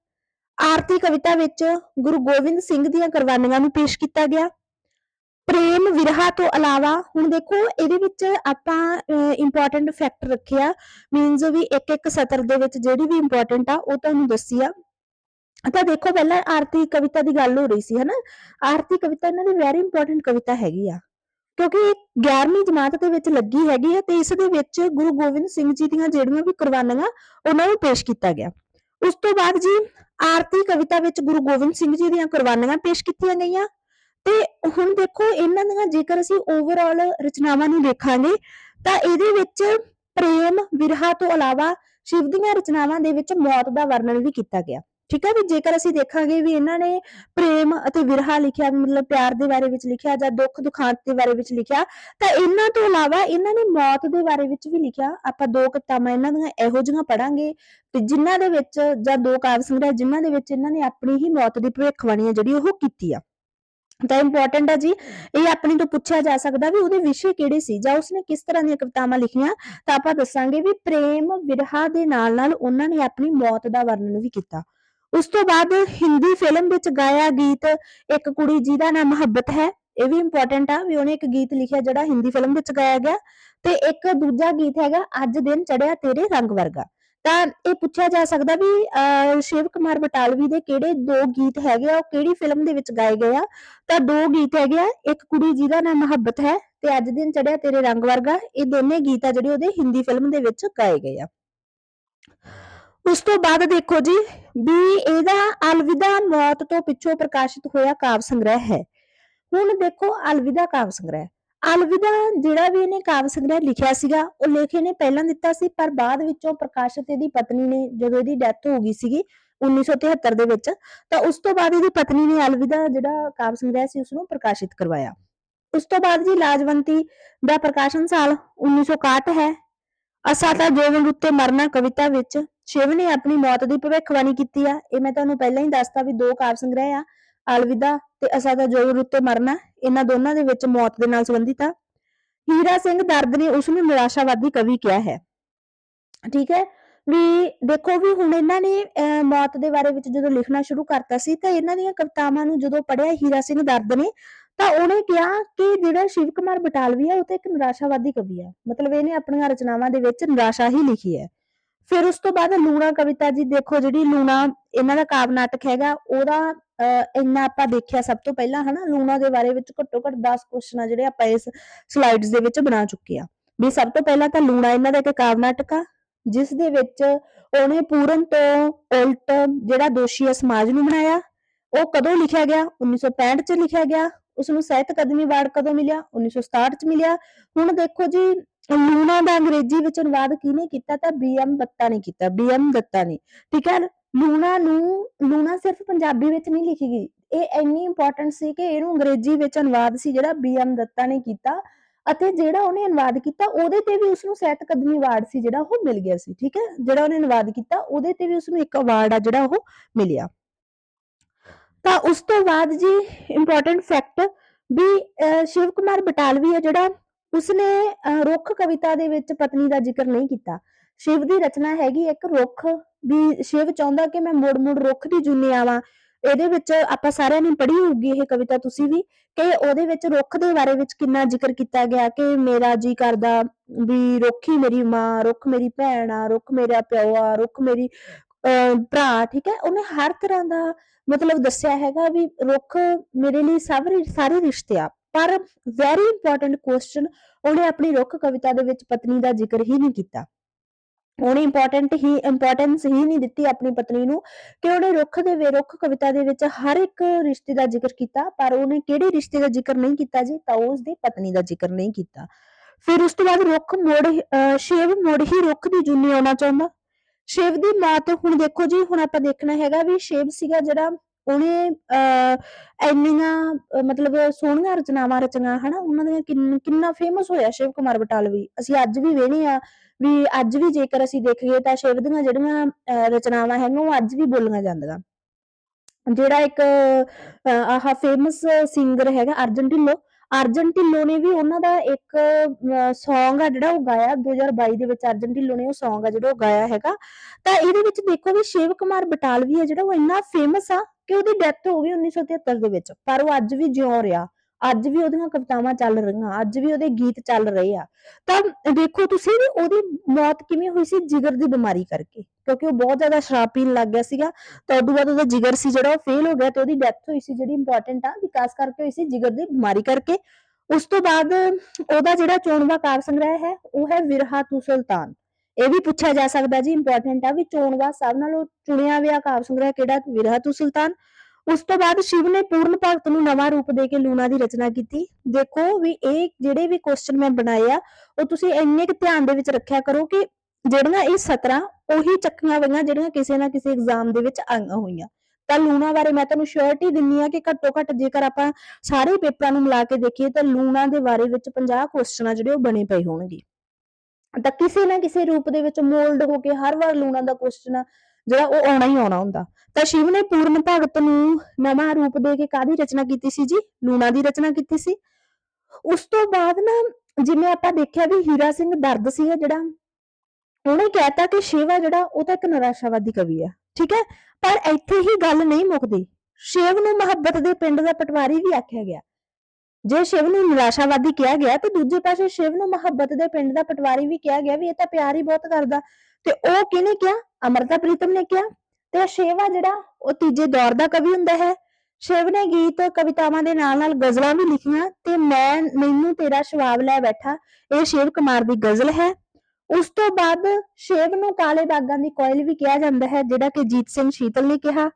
Speaker 1: ਆਰਤੀ ਕਵਿਤਾ ਵਿੱਚ ਗੁਰੂ ਗੋਬਿੰਦ ਸਿੰਘ ਦੀਆਂ ਕੁਰਬਾਨੀਆਂ ਨੂੰ ਪੇਸ਼ ਕੀਤਾ ਗਿਆ। ਪ੍ਰੇਮ ਵਿਰਹਾ ਤੋਂ ਇਲਾਵਾ ਹੁਣ ਦੇਖੋ, ਇਹਦੇ ਵਿੱਚ ਆਪਾਂ ਇੰਪੋਰਟੈਂਟ ਫੈਕਟ ਰੱਖਿਆ ਮੀਨਸ ਵੀ ਇੱਕ ਇੱਕ ਸਤਰ ਦੇ ਵਿੱਚ ਜਿਹੜੀ ਵੀ ਇੰਪੋਰਟੈਂਟ ਆ, ਉਹ ਤੁਹਾਨੂੰ ਦੱਸੀ ਆ। ਤਾਂ ਦੇਖੋ, ਪਹਿਲਾਂ ਆਰਤੀ ਕਵਿਤਾ ਦੀ ਗੱਲ ਹੋ ਰਹੀ ਸੀ, ਹਨਾ? ਆਰਤੀ ਕਵਿਤਾ ਇਹਨਾਂ ਦੀ ਵੈਰੀ ਇੰਪੋਰਟੈਂਟ ਕਵਿਤਾ ਹੈਗੀ ਆ। ਕਿਉਂਕਿ ਇਹ 11ਵੀਂ ਜਮਾਤ ਦੇ ਵਿੱਚ ਲੱਗੀ ਹੈਗੀ ਹੈ ਤੇ ਇਸ ਦੇ ਵਿੱਚ ਗੁਰੂ ਗੋਬਿੰਦ ਸਿੰਘ ਜੀ ਦੀਆਂ ਜਿਹੜੀਆਂ ਵੀ ਕੁਰਬਾਨੀਆਂ, ਉਹਨਾਂ ਨੂੰ ਪੇਸ਼ ਕੀਤਾ ਗਿਆ। ਉਸ ਤੋਂ ਬਾਅਦ ਜੀ ਆਰਤੀ ਕਵਿਤਾ ਵਿੱਚ ਗੁਰੂ ਗੋਬਿੰਦ ਸਿੰਘ ਜੀ ਦੀਆਂ ਕੁਰਬਾਨੀਆਂ ਪੇਸ਼ ਕੀਤੀਆਂ ਗਈਆਂ। ਤੇ ਹੁਣ ਦੇਖੋ, ਇਹਨਾਂ ਦੀਆਂ ਜੇਕਰ ਅਸੀਂ ਓਵਰਆਲ ਰਚਨਾਵਾਂ ਨੂੰ ਦੇਖਾਂਗੇ, ਤਾਂ ਇਹਦੇ ਵਿੱਚ ਪ੍ਰੇਮ, ਵਿਰਹਾ ਤੋਂ ਇਲਾਵਾ ਸ਼ਿਵ ਦੀਆਂ ਰਚਨਾਵਾਂ ਦੇ ਵਿੱਚ ਮੌਤ ਦਾ ਵਰਣਨ ਵੀ ਕੀਤਾ ਗਿਆ। ਠੀਕ ਹੈ ਵੀ ਜੇਕਰ ਅਸੀਂ ਦੇਖਾਂਗੇ ਵੀ ਇਹਨਾਂ ਨੇ ਪ੍ਰੇਮ ਅਤੇ ਵਿਰਹਾ ਲਿਖਿਆ ਮਤਲਬ ਪਿਆਰ ਦੇ ਬਾਰੇ ਵਿੱਚ ਲਿਖਿਆ ਜਾਂ ਦੁੱਖ ਦੁਖਾਂਤ ਦੇ ਬਾਰੇ ਵਿੱਚ ਲਿਖਿਆ, ਤਾਂ ਇਹਨਾਂ ਤੋਂ ਇਲਾਵਾ ਇਹਨਾਂ ਨੇ ਮੌਤ ਦੇ ਬਾਰੇ ਵਿੱਚ ਵੀ ਲਿਖਿਆ। ਆਪਾਂ ਦੋ ਕਿਤਾਬਾਂ ਇਹਨਾਂ ਦੀਆਂ ਇਹੋ ਜਿਹੀਆਂ ਪੜਾਂਗੇ ਤੇ ਜਿਨ੍ਹਾਂ ਦੇ ਵਿੱਚ ਜਾਂ ਦੋ ਕਾਵਿ ਸੰਗ੍ਰਹਿ ਜਿਨ੍ਹਾਂ ਦੇ ਵਿੱਚ ਇਹਨਾਂ ਨੇ ਆਪਣੀ ਹੀ ਮੌਤ ਦੀ ਭਵਿੱਖਬਾਣੀ ਆ ਜਿਹੜੀ ਉਹ ਕੀਤੀ ਆ। ਤਾਂ ਇੰਪੋਰਟੈਂਟ ਆ ਜੀ, ਇਹ ਆਪਣੀ ਤੋਂ ਪੁੱਛਿਆ ਜਾ ਸਕਦਾ ਵੀ ਉਹਦੇ ਵਿਸ਼ੇ ਕਿਹੜੇ ਸੀ, ਜਾਂ ਉਸਨੇ ਕਿਸ ਤਰ੍ਹਾਂ ਦੀਆਂ ਕਵਿਤਾਵਾਂ ਲਿਖੀਆਂ, ਤਾਂ ਆਪਾਂ ਦੱਸਾਂਗੇ ਵੀ ਪ੍ਰੇਮ ਵਿਰਹਾ ਦੇ ਨਾਲ ਨਾਲ ਉਹਨਾਂ ਨੇ ਆਪਣੀ ਮੌਤ ਦਾ ਵਰਣਨ ਵੀ ਕੀਤਾ। ਉਸ ਤੋਂ ਬਾਅਦ ਹਿੰਦੀ ਫਿਲਮ ਵਿੱਚ ਗਾਇਆ ਗੀਤ, ਇੱਕ ਕੁੜੀ ਜਿਹਦਾ ਨਾਮ ਮੁਹੱਬਤ ਹੈ, ਇਹ ਵੀ ਇੰਪੋਰਟੈਂਟ ਆ ਵੀ ਉਹਨੇ ਇੱਕ ਗੀਤ ਲਿਖਿਆ ਜਿਹੜਾ ਹਿੰਦੀ ਫਿਲਮ ਵਿੱਚ ਗਾਇਆ ਗਿਆ, ਤੇ ਇੱਕ ਦੂਜਾ ਗੀਤ ਹੈਗਾ, ਅੱਜ ਦਿਨ ਚੜਿਆ ਤੇਰੇ ਰੰਗ ਵਰਗਾ। ਤਾਂ ਇਹ ਪੁੱਛਿਆ ਜਾ ਸਕਦਾ ਵੀ ਅਹ, ਸ਼ਿਵ ਕੁਮਾਰ ਬਟਾਲਵੀ ਦੇ ਕਿਹੜੇ ਦੋ ਗੀਤ ਹੈਗੇ ਆ ਉਹ ਕਿਹੜੀ ਫਿਲਮ ਦੇ ਵਿੱਚ ਗਾਏ ਗਏ ਆ? ਤਾਂ ਦੋ ਗੀਤ ਹੈਗੇ ਆ ਇੱਕ ਕੁੜੀ ਜਿਹਦਾ ਨਾਮ ਮੁਹੱਬਤ ਹੈ ਤੇ ਅੱਜ ਦਿਨ ਚੜਿਆ ਤੇਰੇ ਰੰਗ ਵਰਗਾ ਇਹ ਦੋਨੇ ਗੀਤ ਆ ਜਿਹੜੇ ਉਹਦੇ ਹਿੰਦੀ ਫਿਲਮ ਦੇ ਵਿੱਚ ਗਾਏ ਗਏ ਆ। ਉਸ ਤੋਂ ਬਾਅਦ ਦੇਖੋ ਜੀ ਵੀ ਇਹਦਾ ਅਲਵਿਦਾ ਮੌਤ ਤੋਂ ਪਿੱਛੋਂ ਪ੍ਰਕਾਸ਼ਿਤ ਹੋਇਆ ਕਾਵ ਸੰਗ੍ਰਹਿ ਹੈ। ਹੁਣ ਦੇਖੋ ਅਲਵਿਦਾ ਕਾਵ ਸੰਗ੍ਰਹਿ। ਅਲਵਿਦਾ ਜਿਹੜਾ ਵੀ ਇਹਨੇ ਕਾਵਿ ਸੰਗ੍ਰਹਿ ਲਿਖਿਆ ਸੀਗਾ, ਉਹ ਲੇਖ ਇਹਨੇ ਪਹਿਲਾਂ ਦਿੱਤਾ ਸੀ, ਪਰ ਬਾਅਦ ਵਿੱਚੋਂ ਪ੍ਰਕਾਸ਼ਿਤ ਇਹਦੀ ਪਤਨੀ ਨੇ ਜਦੋਂ ਇਹਦੀ ਡੈਥ ਹੋ ਗਈ ਸੀਗੀ 1973 ਦੇ ਵਿੱਚ, ਤਾਂ ਉਸ ਤੋਂ ਬਾਅਦ ਇਹਦੀ ਪਤਨੀ ਨੇ ਅਲਵਿਦਾ ਜਿਹੜਾ ਕਾਵ ਸੰਗ੍ਰਹਿ ਸੀ ਉਸ ਨੂੰ ਪ੍ਰਕਾਸ਼ਿਤ ਕਰਵਾਇਆ। ਉਸ ਤੋਂ ਬਾਅਦ ਜੀ ਲਾਜਵੰਤੀ ਦਾ ਪ੍ਰਕਾਸ਼ਨ ਸਾਲ 1961 ਹੈ। ਅਸਾ ਤਾਂ ਜੀਵਨ ਉੱਤੇ ਮਰਨਾ ਕਵਿਤਾ ਵਿੱਚ, ਸ਼ਿਵ ਨੇ ਆਪਣੀ ਮੌਤ ਦੀ ਭਵਿੱਖਬਾਣੀ ਕੀਤੀ ਆ। ਇਹ ਮੈਂ ਤੁਹਾਨੂੰ ਪਹਿਲਾਂ ਹੀ ਦੱਸਤਾ ਵੀ ਦੋ ਕਾਵਿ ਸੰਗ੍ਰਹਿ ਆ। ਅਲਵਿਦਾ ਤੇ ਅਸਾਦਾ ਦਾ ਉੱਤੇ ਮਰਨਾ, ਇਹਨਾਂ ਦੋਨਾਂ ਦੇ ਵਿੱਚ ਮੌਤ ਦੇ ਨਾਲ ਸੰਬੰਧਿਤ ਆ। ਹੀਰਾ ਸਿੰਘ ਦਰਦ ਨੇ ਉਸ ਨੂੰ ਨਿਰਾਸ਼ਾਵਾਦੀ ਕਵੀ ਕਿਹਾ ਹੈ। ਠੀਕ ਹੈ? ਵੀ ਦੇਖੋ ਵੀ ਹੁਣ ਇਹਨਾਂ ਨੇ ਮੌਤ ਦੇ ਬਾਰੇ ਵਿੱਚ ਜਦੋਂ ਲਿਖਣਾ ਸ਼ੁਰੂ ਕਰਤਾ ਸੀ, ਤਾਂ ਇਹਨਾਂ ਦੀਆਂ ਕਵਿਤਾਵਾਂ ਨੂੰ ਜਦੋਂ ਪੜਿਆ ਹੀਰਾ ਸਿੰਘ ਦਰਦ ਨੇ, ਤਾਂ ਉਹਨੇ ਕਿਹਾ ਕਿ ਜਿਹੜਾ ਸ਼ਿਵ ਕੁਮਾਰ ਬਟਾਲਵੀ ਹੈ ਉਹ ਤਾਂ ਇੱਕ ਨਿਰਾਸ਼ਾਵਾਦੀ ਕਵੀ ਹੈ ਮਤਲਬ ਇਹਨੇ ਆਪਣੀਆਂ ਰਚਨਾਵਾਂ ਦੇ ਵਿੱਚ ਨਿਰਾਸ਼ਾ ਹੀ ਲਿਖੀ ਹੈ। ਫਿਰ ਉਸ ਤੋਂ ਬਾਅਦ ਲੂਣਾ ਕਵਿਤਾ ਜੀ ਦੇਖੋ ਜਿਹੜੀ ਲੂਣਾ, ਇਹਨਾਂ ਦਾ ਕਾਵ ਨਾਟਕ ਹੈਗਾ, ਉਹਦਾ ਇੰਨਾ ਆਪਾਂ ਦੇਖਿਆ ਸਭ ਤੋਂ ਪਹਿਲਾਂ ਹਨਾ, ਲੂਣਾ ਦੇ ਬਾਰੇ ਵਿੱਚ ਘੱਟੋ ਘੱਟ 10 ਕੁਐਸਚਨ ਆ ਜਿਹੜੇ ਆਪਾਂ ਇਸ ਸਲਾਈਡਸ ਦੇ ਵਿੱਚ ਬਣਾ ਚੁੱਕੇ ਆ। ਵੀ ਸਭ ਤੋਂ ਪਹਿਲਾਂ ਤਾਂ ਲੂਣਾ ਇਹਨਾਂ ਦਾ ਇੱਕ ਕਾਵ ਜਿਸ ਦੇ ਵਿੱਚ ਉਹਨੇ ਪੂਰਨ ਤੋਂ ਉਲਟ ਜਿਹੜਾ ਦੋਸ਼ੀ ਸਮਾਜ ਨੂੰ ਬਣਾਇਆ। ਉਹ ਕਦੋਂ ਲਿਖਿਆ ਗਿਆ? 1965 ਚ ਲਿਖਿਆ ਗਿਆ। ਉਸ ਨੂੰ ਸਾਹਿਤ ਅਕਾਦਮੀ ਅਵਾਰਡ ਕਦੋਂ ਮਿਲਿਆ? 1967 ਚ ਮਿਲਿਆ। ਹੁਣ ਦੇਖੋ ਜੀ, ਲੂਣਾ ਦਾ ਅੰਗਰੇਜ਼ੀ ਵਿੱਚ ਅਨੁਵਾਦ ਕਿਹਨੇ ਕੀਤਾ ਤਾਂ ਬੀਐਮ ਦੱਤਾ ਨੇ ਕੀਤਾ ਬੀਐਮ ਦੱਤਾ ਨੇ। ਠੀਕ ਹੈ ਲੂਣਾ ਨੂੰ, ਲੂਣਾ ਸਿਰਫ ਪੰਜਾਬੀ ਵਿੱਚ ਨਹੀਂ ਲਿਖੀ ਗਈ। ਇਹ ਇੰਨੀ ਇੰਪੋਰਟੈਂਟ ਸੀ ਕਿ ਇਹਨੂੰ ਅੰਗਰੇਜ਼ੀ ਵਿੱਚ ਅਨੁਵਾਦ ਸੀ ਜਿਹੜਾ ਬੀਐਮ ਦੱਤਾ ਨੇ ਕੀਤਾ ਅਤੇ ਜਿਹੜਾ ਉਹਨੇ ਅਨੁਵਾਦ ਕੀਤਾ, ਉਹਦੇ ਤੇ ਵੀ ਉਸ ਨੂੰ ਸਾਹਿਤ ਅਕਾਦਮੀ ਅਵਾਰਡ ਸੀ ਜਿਹੜਾ ਉਹ ਮਿਲ ਗਿਆ ਸੀ, ਠੀਕ ਹੈ? ਜਿਹੜਾ ਉਹਨੇ ਅਨੁਵਾਦ ਕੀਤਾ, ਉਹਦੇ ਤੇ ਵੀ ਉਸ ਨੂੰ ਇੱਕ ਅਵਾਰਡ ਆ ਜਿਹੜਾ ਉਹ ਮਿਲਿਆ। ਤਾਂ ਉਸ ਤੋਂ ਬਾਅਦ ਜੀ ਇੰਪੋਰਟੈਂਟ ਫੈਕਟ ਵੀ ਸ਼ਿਵ ਕੁਮਾਰ ਬਟਾਲਵੀ ਹੈ ਜਿਹੜਾ ਉਸਨੇ ਰੁੱਖ ਕਵਿਤਾ ਦੇ ਵਿੱਚ ਪਤਨੀ ਦਾ ਜ਼ਿਕਰ ਨਹੀਂ ਕੀਤਾ। ਸ਼ਿਵ ਦੀ ਰਚਨਾ ਹੈਗੀ ਇੱਕ ਰੁੱਖ ਵੀ ਸ਼ਿਵ ਚਾਹੁੰਦਾ ਕਿ ਮੈਂ ਮੁੜ ਮੁੜ ਰੁੱਖ ਦੀ ਜੁਨੀ ਆਵਾਂ। ਇਹਦੇ ਵਿੱਚ ਆਪਾਂ ਸਾਰਿਆਂ ਨੇ ਪੜ੍ਹੀ ਹੋਊਗੀ ਇਹ ਕਵਿਤਾ ਤੁਸੀਂ ਵੀ ਕਿ ਉਹਦੇ ਵਿੱਚ ਰੁੱਖ ਦੇ ਬਾਰੇ ਵਿੱਚ ਕਿੰਨਾ ਜ਼ਿਕਰ ਕੀਤਾ ਗਿਆ ਕਿ ਮੇਰਾ ਜੀ ਕਰਦਾ ਵੀ ਰੁੱਖ ਹੀ ਮੇਰੀ ਮਾਂ ਰੁੱਖ ਮੇਰੀ ਭੈਣ ਆ ਰੁੱਖ ਮੇਰਾ ਪਿਓ ਆ ਰੁੱਖ ਮੇਰੀ ਅਹ, ਭਰਾ ਠੀਕ ਹੈ? ਉਹਨੇ ਹਰ ਤਰ੍ਹਾਂ ਦਾ ਮਤਲਬ ਦੱਸਿਆ ਹੈਗਾ ਵੀ ਰੁੱਖ ਮੇਰੇ ਲਈ ਸਾਰੇ ਸਾਰੇ ਰਿਸ਼ਤੇ ਆ। ਪਰ ਵੈਰੀ ਇੰਪੋਰਟੈਂਟ ਕੁਐਸਚਨ ਉਹਨੇ ਆਪਣੀ ਰੁੱਖ ਕਵਿਤਾ ਦੇ ਵਿੱਚ ਪਤਨੀ ਦਾ ਜ਼ਿਕਰ ਹੀ ਨਹੀਂ ਕੀਤਾ। ਉਹਨੇ ਇੰਪੋਰਟੈਂਟ ਹੀ ਇੰਪੋਰਟੈਂਸ ਹੀ ਨਹੀਂ ਦਿੱਤੀ ਆਪਣੀ ਪਤਨੀ ਨੂੰ ਕਿ ਉਹਨੇ ਰੁੱਖ ਦੇ ਵੇ, ਰੁੱਖ ਕਵਿਤਾ ਦੇ ਵਿੱਚ ਹਰ ਇੱਕ ਰਿਸ਼ਤੇ ਦਾ ਜ਼ਿਕਰ ਕੀਤਾ, ਪਰ ਉਹਨੇ ਕਿਹੜੇ ਰਿਸ਼ਤੇ ਦਾ ਜ਼ਿਕਰ ਨਹੀਂ ਕੀਤਾ ਜੀ? ਤਾਂ ਉਸ ਦੀ ਪਤਨੀ ਦਾ ਜ਼ਿਕਰ ਨਹੀਂ ਕੀਤਾ। ਫਿਰ ਉਸ ਤੋਂ ਬਾਅਦ ਰੁੱਖ ਮੁੜ ਹੀ- ਅਹ ਸ਼ਿਵ ਮੁੜ ਹੀ ਰੁੱਖ ਦੀ ਜੁਨੀ ਆਉਣਾ ਚਾਹੁੰਦਾ। ਸ਼ਿਵ ਦੀ ਮਾਤ ਹੁਣ ਦੇਖੋ ਜੀ, ਹੁਣ ਆਪਾਂ ਦੇਖਣਾ ਹੈਗਾ ਵੀ ਸ਼ਿਵ ਸੀਗਾ ਜਿਹੜਾ ਉਹਨੇ ਅਹ ਇੰਨੀਆਂ ਮਤਲਬ ਸੋਹਣੀਆਂ ਰਚਨਾਵਾਂ ਰਚੀਆਂ ਹਨਾ ਉਹਨਾਂ ਦੀਆਂ ਕਿੰਨ- ਕਿੰਨਾ ਫੇਮਸ ਹੋਇਆ ਸ਼ਿਵ ਕੁਮਾਰ ਬਟਾਲਵੀ। ਅਸੀਂ ਅੱਜ ਵੀ ਵੇਖਦੇ ਆ ਵੀ ਅੱਜ ਵੀ ਜੇਕਰ ਅਸੀਂ ਦੇਖੀਏ ਤਾਂ ਸ਼ਿਵ ਦੀਆਂ ਜਿਹੜੀਆਂ ਅਹ ਰਚਨਾਵਾਂ ਹੈਗੀਆਂ ਉਹ ਅੱਜ ਵੀ ਬੋਲੀਆਂ ਜਾਂਦੀਆਂ। ਜਿਹੜਾ ਇੱਕ ਅਹ, ਆਹ ਫੇਮਸ ਸਿੰਗਰ ਹੈਗਾ ਅਰਜਨ ਢਿੱਲੋਂ ਅਰਜਨ ਢਿੱਲੋਂ ਨੇ ਵੀ ਉਹਨਾਂ ਦਾ ਇੱਕ Song ਆ ਜਿਹੜਾ ਉਹ ਗਾਇਆ 2022 ਦੇ ਵਿੱਚ ਅਰਜਨ ਢਿੱਲੋਂ ਨੇ ਉਹ Song ਆ ਜਿਹੜਾ ਉਹ ਗਾਇਆ ਹੈਗਾ। ਤਾਂ ਇਹਦੇ ਵਿੱਚ ਦੇਖੋ ਵੀ ਸ਼ਿਵ ਕੁਮਾਰ ਬਟਾਲਵੀ ਆ ਜਿਹੜਾ ਉਹ ਇੰਨਾ ਫੇਮਸ ਆ ਕਿ ਉਹਦੀ ਡੈਥ ਹੋ ਗਈ 1973 ਦੇ ਵਿੱਚ, ਪਰ ਉਹ ਅੱਜ ਵੀ ਜਿਉਂ ਰਿਹਾ, ਅੱਜ ਵੀ ਉਹਦੀਆਂ ਕਵਿਤਾਵਾਂ ਚੱਲ ਰਹੀਆਂ, ਅੱਜ ਵੀ ਉਹਦੇ ਗੀਤ ਚੱਲ ਰਹੇ ਆ। ਤਾਂ ਦੇਖੋ ਤੁਸੀਂ ਵੀ ਉਹਦੀ ਮੌਤ ਕਿਵੇਂ ਹੋਈ ਸੀ ਜਿਗਰ ਦੀ ਬਿਮਾਰੀ ਕਰਕੇ, ਕਿਉਂਕਿ ਉਹ ਬਹੁਤ ਜ਼ਿਆਦਾ ਸ਼ਰਾਬ ਪੀਣ ਲੱਗ ਗਿਆ ਸੀਗਾ, ਤਾਂ ਉਦੋਂ ਬਾਅਦ ਉਹਦਾ ਜਿਗਰ ਸੀ ਜਿਹੜਾ, ਉਹ ਫੇਲ ਹੋ ਗਿਆ ਤੇ ਉਹਦੀ ਡੈਥ ਹੋਈ ਸੀ ਜਿਹੜੀ ਇੰਪੋਰਟੈਂਟ ਆ, ਵਿਕਾਸ ਕਰਕੇ ਹੋਈ ਸੀ ਜਿਗਰ ਦੀ ਬਿਮਾਰੀ ਕਰਕੇ। ਉਸ ਤੋਂ ਬਾਅਦ ਉਹਦਾ ਜਿਹੜਾ ਚੋਣਵਾ ਕਾਵਿ ਸੰਗ੍ਰਹਿ ਹੈ, ਉਹ ਹੈ ਵਿਰਹਾ ਤੂ ਸੁਲਤਾਨ। ਇਹ ਵੀ ਪੁੱਛਿਆ ਜਾ ਸਕਦਾ ਜੀ ਇੰਪੋਰਟੈਂਟ ਆ ਵੀ ਚੋਣਵਾ ਸਭ ਨਾਲੋਂ ਚੁਣਿਆ ਹੋਇਆ ਕਾਵਿ ਸੰਗ੍ਰਹਿ ਕਿਹੜਾ ਵਿਰਹਾ ਸੁਲਤਾਨ। ਉਸ ਤੋਂ ਬਾਅਦ ਸ਼ਿਵ ਨੇ ਪੂਰਨ ਭਗਤ ਨੂੰ ਨਵਾਂ ਰੂਪ ਦੇ ਕੇ ਲੂਣਾ ਦੀ ਰਚਨਾ ਕੀਤੀ। ਦੇਖੋ ਵੀ ਇਹ ਜਿਹੜੇ ਵੀ ਕੁਐਸਚਨ ਮੈਂ ਬਣਾਏ ਆ, ਉਹ ਤੁਸੀਂ ਇੰਨੇ ਕੁ ਧਿਆਨ ਦੇ ਵਿੱਚ ਰੱਖਿਆ ਕਰੋ ਕਿ ਜਿਹੜੀਆਂ ਇਹ ਸਤਰਾਂ, ਉਹੀ ਚੱਕੀਆਂ ਹੋਈਆਂ ਜਿਹੜੀਆਂ ਕਿਸੇ ਨਾ ਕਿਸੇ ਐਗਜ਼ਾਮ ਦੇ ਵਿੱਚ ਆਈਆਂ ਹੋਈਆਂ। ਤਾਂ ਲੂਣਾ ਬਾਰੇ ਮੈਂ ਤੁਹਾਨੂੰ ਸ਼ੋਰਟੀ ਦਿੰਨੀ ਆ ਕਿ ਘੱਟੋ ਘੱਟ ਜੇਕਰ ਆਪਾਂ ਸਾਰੇ ਪੇਪਰਾਂ ਨੂੰ ਮਿਲਾ ਕੇ ਦੇਖੀਏ ਤਾਂ ਲੂਣਾ ਦੇ ਬਾਰੇ ਵਿੱਚ 50 ਕੁਐਸਚਨ ਜਿਹੜੇ ਉਹ ਬਣੇ ਪਏ ਹੋਣਗੇ। ਤਾਂ ਕਿਸੇ ਨਾ ਕਿਸੇ ਰੂਪ ਦੇ ਵਿੱਚ ਮੋਲਡ ਹੋ ਕੇ ਹਰ ਵਾਰ ਲੂਣਾ ਦਾ ਕੁਐਸਚਨ ਜਿਹੜਾ ਉਹ ਆਉਣਾ ਹੀ ਆਉਣਾ ਹੁੰਦਾ। ਤਾਂ ਸ਼ਿਵ ਨੇ ਪੂਰਨ ਭਗਤ ਨੂੰ ਨਵਾਂ ਰੂਪ ਦੇ ਕੇ ਕਾਹਦੀ ਰਚਨਾ ਕੀਤੀ ਸੀ ਜੀ? ਲੂਣਾ ਦੀ ਰਚਨਾ ਕੀਤੀ ਸੀ। ਉਸ ਤੋਂ ਬਾਅਦ ਨਾ, ਜਿਵੇਂ ਆਪਾਂ ਦੇਖਿਆ ਵੀ ਹੀਰਾ ਸਿੰਘ ਦਰਦ ਸੀਗਾ ਜਿਹੜਾ, ਉਹਨੇ ਕਹਿਤਾ ਕਿ ਸ਼ਿਵ ਆ ਜਿਹੜਾ, ਉਹ ਤਾਂ ਇੱਕ ਨਿਰਾਸ਼ਾਵਾਦੀ ਕਵੀ ਆ, ਠੀਕ ਹੈ? ਪਰ ਇੱਥੇ ਹੀ ਗੱਲ ਨਹੀਂ ਮੁੱਕਦੀ। ਸ਼ਿਵ ਨੂੰ ਮੁਹੱਬਤ ਦੇ ਪਿੰਡ ਦਾ ਪਟਵਾਰੀ ਵੀ ਆਖਿਆ ਗਿਆ। ਜੇ ਸ਼ਿਵ ਨੂੰ ਨਿਰਾਸ਼ਾਵਾਦੀ ਕਿਹਾ ਗਿਆ ਤੇ ਦੂਜੇ ਪਾਸੇ ਸ਼ਿਵ ਨੂੰ ਮੁਹੱਬਤ ਦੇ ਪਿੰਡ ਦਾ ਪਟਵਾਰੀ ਵੀ ਕਿਹਾ ਗਿਆ ਵੀ ਇਹ ਤਾਂ ਪਿਆਰ ਹੀ ਬਹੁਤ ਕਰਦਾ। ਤੇ ਉਹ ਕਿਹਨੇ ਕਿਹਾ? ਅਮਰਤਾ ਪ੍ਰੀਤਮ ਨੇ ਕਿਹਾ। ਤੇ ਸ਼ਿਵ ਆ ਜਿਹੜਾ, ਉਹ ਤੀਜੇ ਦੌਰ ਦਾ ਕਵੀ ਹੁੰਦਾ ਹੈ। ਸ਼ਿਵ ਨੇ ਗੀਤ ਕਵਿਤਾਵਾਂ ਦੇ ਨਾਲ ਨਾਲ ਗਜ਼ਲਾਂ ਵੀ ਲਿਖੀਆਂ ਤੇ ਮੈਂ, ਮੈਨੂੰ ਤੇਰਾ ਸ਼ਵਾਬ ਲੈ ਬੈਠਾ, ਇਹ ਸ਼ਿਵ ਕੁਮਾਰ ਦੀ ਗਜ਼ਲ ਹੈ। ਉਸ ਤੋਂ ਬਾਅਦ ਸ਼ਿਵ ਨੂੰ ਕਾਲੇ ਦਾਗਾਂ ਦੀ ਕੋਇਲ ਵੀ ਕਿਹਾ ਜਾਂਦਾ ਹੈ, ਜਿਹੜਾ ਕਿ ਜੀਤ ਸਿੰਘ ਸ਼ੀਤਲ ਨੇ ਕਿਹਾ।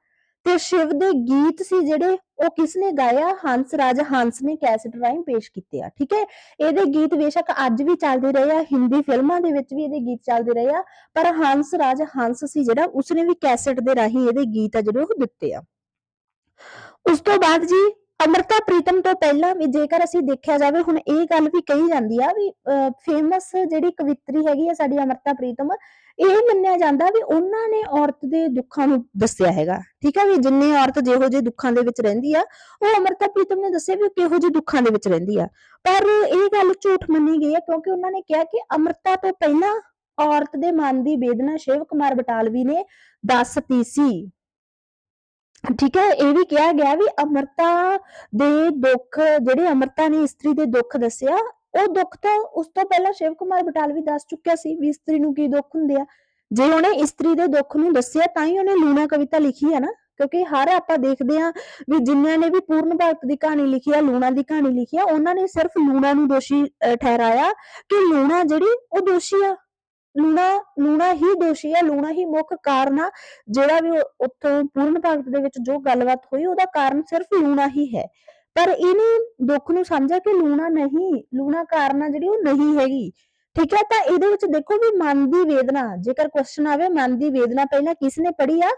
Speaker 1: ਤੇ ਸ਼ਿਵ ਦੇ ਗੀਤ ਸੀ ਜਿਹੜੇ ਉਹ ਕਿਸ ਨੇ ਗਾਇਆ? ਹੰਸ, ਰਾਜ ਹੰਸ ਨੇ ਕੈਸਟ ਰਾਹੀਂ ਪੇਸ਼ ਕੀਤੇ ਆ, ਠੀਕ ਹੈ? ਇਹਦੇ ਗੀਤ ਬੇਸ਼ੱਕ ਅੱਜ ਵੀ ਚੱਲਦੇ ਰਹੇ ਆ, ਹਿੰਦੀ ਫਿਲਮਾਂ ਦੇ ਵਿੱਚ ਵੀ ਇਹਦੇ ਗੀਤ ਚੱਲਦੇ ਰਹੇ ਆ, ਪਰ ਹੰਸ, ਰਾਜ ਹੰਸ ਸੀ ਜਿਹੜਾ ਉਸਨੇ ਵੀ ਕੈਸਟ ਦੇ ਰਾਹੀਂ ਇਹਦੇ ਗੀਤ ਆ ਜਿਹੜੇ ਉਹ ਦਿੱਤੇ ਆ। ਉਸ ਤੋਂ ਬਾਅਦ ਜੀ, ਅਮਰਤਾ ਪ੍ਰੀਤਮ ਤੋਂ ਪਹਿਲਾਂ ਵੀ ਜੇਕਰ ਅਸੀਂ ਦੇਖਿਆ ਜਾਵੇ, ਹੁਣ ਇਹ ਗੱਲ ਵੀ ਕਹੀ ਜਾਂਦੀ ਆ ਵੀ ਫੇਮਸ ਜਿਹੜੀ ਕਵਿਤਰੀ ਹੈਗੀ ਆ ਸਾਡੀ ਅਮਰਤਾ ਪ੍ਰੀਤਮ ਇਹ ਮੰਨਿਆ ਜਾਂਦਾ ਵੀ ਉਹਨਾਂ ਨੇ ਔਰਤ ਦੇ ਦੁੱਖਾਂ ਨੂੰ ਦੱਸਿਆ ਹੈਗਾ। ਠੀਕ ਹੈ ਵੀ ਜਿੰਨੀ ਔਰਤ ਜਿਹੋ ਜਿਹੇ ਦੁੱਖਾਂ ਦੇ ਵਿੱਚ ਰਹਿੰਦੀ ਆ, ਉਹ ਅਮਰਤਾ ਪ੍ਰੀਤਮ ਨੇ ਦੱਸਿਆ ਵੀ ਕਿਹੋ ਜਿਹੇ ਦੁੱਖਾਂ ਦੇ ਵਿੱਚ ਰਹਿੰਦੀ ਆ। ਪਰ ਇਹ ਗੱਲ ਝੂਠ ਮੰਨੀ ਗਈ ਹੈ ਕਿਉਂਕਿ ਉਹਨਾਂ ਨੇ ਕਿਹਾ ਕਿ ਅਮਰਤਾ ਤੋਂ ਪਹਿਲਾਂ ਔਰਤ ਦੇ ਮਨ ਦੀ ਵੇਦਨਾ ਸ਼ਿਵ ਕੁਮਾਰ ਬਟਾਲਵੀ ਨੇ ਦੱਸਤੀ ਸੀ। ਠੀਕ ਹੈ, ਇਹ ਵੀ ਕਿਹਾ ਗਿਆ ਵੀ ਅਮਰਤਾ ਦੇ ਦੁੱਖ, ਜਿਹੜੇ ਅਮਰਤਾ ਨੇ ਇਸਤਰੀ ਦੇ ਦੁੱਖ ਦੱਸਿਆ ਉਹ ਦੁੱਖ ਤਾਂ ਉਸ ਤੋਂ ਪਹਿਲਾਂ ਸ਼ਿਵ ਕੁਮਾਰ ਬਟਾਲਵੀ ਦੱਸ ਚੁੱਕਿਆ ਸੀ ਵੀ ਇਸਤਰੀ ਨੂੰ ਕੀ ਦੁੱਖ ਹੁੰਦੇ ਆ। ਜੇ ਉਹਨੇ ਇਸਤਰੀ ਦੇ ਦੁੱਖ ਨੂੰ ਦੱਸਿਆ ਤਾਂ ਹੀ ਉਹਨੇ ਲੂਣਾ ਕਵਿਤਾ ਲਿਖੀ ਹੈ ਨਾ, ਕਿਉਂਕਿ ਹਰ ਆਪਾਂ ਦੇਖਦੇ ਆ ਵੀ ਜਿਨ੍ਹਾਂ ਨੇ ਵੀ ਪੂਰਨ ਭਗਤ ਦੀ ਕਹਾਣੀ ਲਿਖੀ ਆ, ਲੂਣਾ ਦੀ ਕਹਾਣੀ ਲਿਖੀ ਆ, ਉਹਨਾਂ ਨੇ ਸਿਰਫ ਲੂਣਾ ਨੂੰ ਦੋਸ਼ੀ ਠਹਿਰਾਇਆ ਕਿ ਲੂਣਾ ਜਿਹੜੀ ਉਹ ਦੋਸ਼ੀ ਆ। ਲੂਣਾ ਲੂਣਾ ਹੀ ਦੋਸ਼ੀ ਆ, ਲੂਣਾ ਹੀ ਮੁੱਖ ਕਾਰਨ ਆ, ਜਿਹੜਾ ਵੀ ਉੱਥੋਂ ਪੂਰਨ ਭਗਤ ਦੇ ਵਿੱਚ ਜੋ ਗੱਲਬਾਤ ਹੋਈ ਉਹਦਾ ਕਾਰਨ ਸਿਰਫ ਲੂਣਾ ਹੀ ਹੈ। ਪਰ ਇਹਨੇ ਦੁੱਖ ਨੂੰ ਸਮਝਿਆ ਕਿ ਲੂਣਾ ਨਹੀਂ, ਲੂਣਾ ਕਾਰਨ ਜਿਹੜੀ ਉਹ ਨਹੀਂ ਹੈਗੀ। ਠੀਕ ਹੈ ਤਾਂ ਇਹਦੇ ਵਿੱਚ ਦੇਖੋ ਵੀ ਮਨ ਦੀ ਵੇਦਨਾ, ਜੇਕਰ ਕੁਐਸਚਨ ਆਵੇ ਮਨ ਦੀ ਵੇਦਨਾ, ਪਹਿਲਾਂ ਕਿਸ ਨੇ ਪੜ੍ਹੀ ਆ?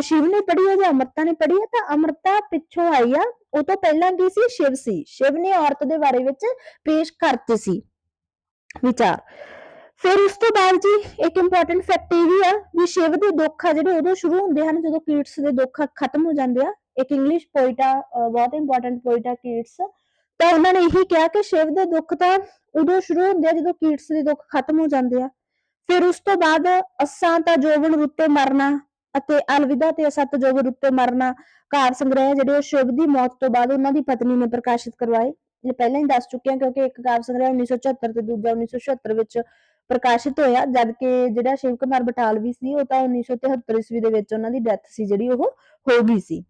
Speaker 1: ਸ਼ਿਵ ਨੇ ਪੜ੍ਹੀ ਆ ਜਾਂ ਅਮਰਤਾ ਨੇ ਪੜ੍ਹੀ ਆ? ਤਾਂ ਅਮਰਤਾ ਪਿੱਛੋਂ ਆਈ ਆ। ਉਹ ਤੋਂ ਪਹਿਲਾਂ ਕੀ ਸੀ? ਸ਼ਿਵ ਸੀ। ਸ਼ਿਵ ਨੇ ਔਰਤ ਦੇ ਬਾਰੇ ਵਿੱਚ ਪੇਸ਼ ਕਰਤੇ ਸੀ ਵਿਚਾਰ। ਫਿਰ ਉਸ ਤੋਂ ਬਾਅਦ ਜੀ ਇੱਕ ਇੰਪੋਰਟੈਂਟ ਫੈਕਟ ਇਹ ਵੀ ਆ ਵੀ ਸ਼ਿਵ ਦੇ ਦੁੱਖ ਆ ਜਿਹੜੇ ਉਦੋਂ ਸ਼ੁਰੂ ਹੁੰਦੇ ਹਨ ਜਦੋਂ ਕੀਟਸ ਦੇ ਦੁੱਖ ਖਤਮ ਹੋ ਜਾਂਦੇ ਆ। ਇੱਕ ਇੰਗਲਿਸ਼ ਪੋਇਟ ਆ ਬਹੁਤ ਇੰਪੋਰਟੈਂਟ ਪੋਇਟ ਆ ਕੀਟਸ ਤਾਂ ਉਹਨਾਂ ਨੇ ਇਹੀ ਕਿਹਾ ਕਿ ਸ਼ਿਵ ਦੇ ਦੁੱਖ ਤਾਂ ਉਦੋਂ ਸ਼ੁਰੂ ਹੁੰਦੇ ਆ ਜਦੋਂ ਕੀਟਸ ਦੇ ਦੁੱਖ ਖਤਮ ਹੋ ਜਾਂਦੇ ਆ। ਫਿਰ ਉਸ ਤੋਂ ਬਾਅਦ ਅਸਾਂ ਤਾਂ ਜੋਬਨ ਰੁੱਤੇ ਮਰਨਾ ਅਤੇ ਅਲਵਿਦਾ ਤੇ ਅਸਤ ਜੋਬਨ ਰੁੱਤੇ ਮਰਨਾ ਕਾਰ ਸੰਗ੍ਰਹਿ ਜਿਹੜੇ ਸ਼ਿਵ ਦੀ ਮੌਤ ਤੋਂ ਬਾਅਦ ਉਹਨਾਂ ਦੀ ਪਤਨੀ ਨੇ ਪ੍ਰਕਾਸ਼ਿਤ ਕਰਵਾਏ। ਇਹ ਪਹਿਲਾਂ ਹੀ ਦੱਸ ਚੁੱਕੇ ਹਾਂ ਕਿਉਂਕਿ ਇੱਕ ਕਾਰ ਸੰਗ੍ਰਹਿ 1974 ਤੇ ਦੂਜਾ 1976 ਵਿੱਚ ਪ੍ਰਕਾਸ਼ਿਤ ਹੋਇਆ ਜਦ ਕਿ ਜਿਹੜਾ ਸ਼ਿਵ ਕੁਮਾਰ ਬਟਾਲਵੀ ਸੀ ਉਹ ਤਾਂ 1973 ਈਸਵੀ ਦੇ ਵਿੱਚ ਉਹਨਾਂ ਦੀ ਡੈਥ ਸੀ ਜਿਹੜੀ ਉਹ ਹੋ ਗਈ ਸੀ।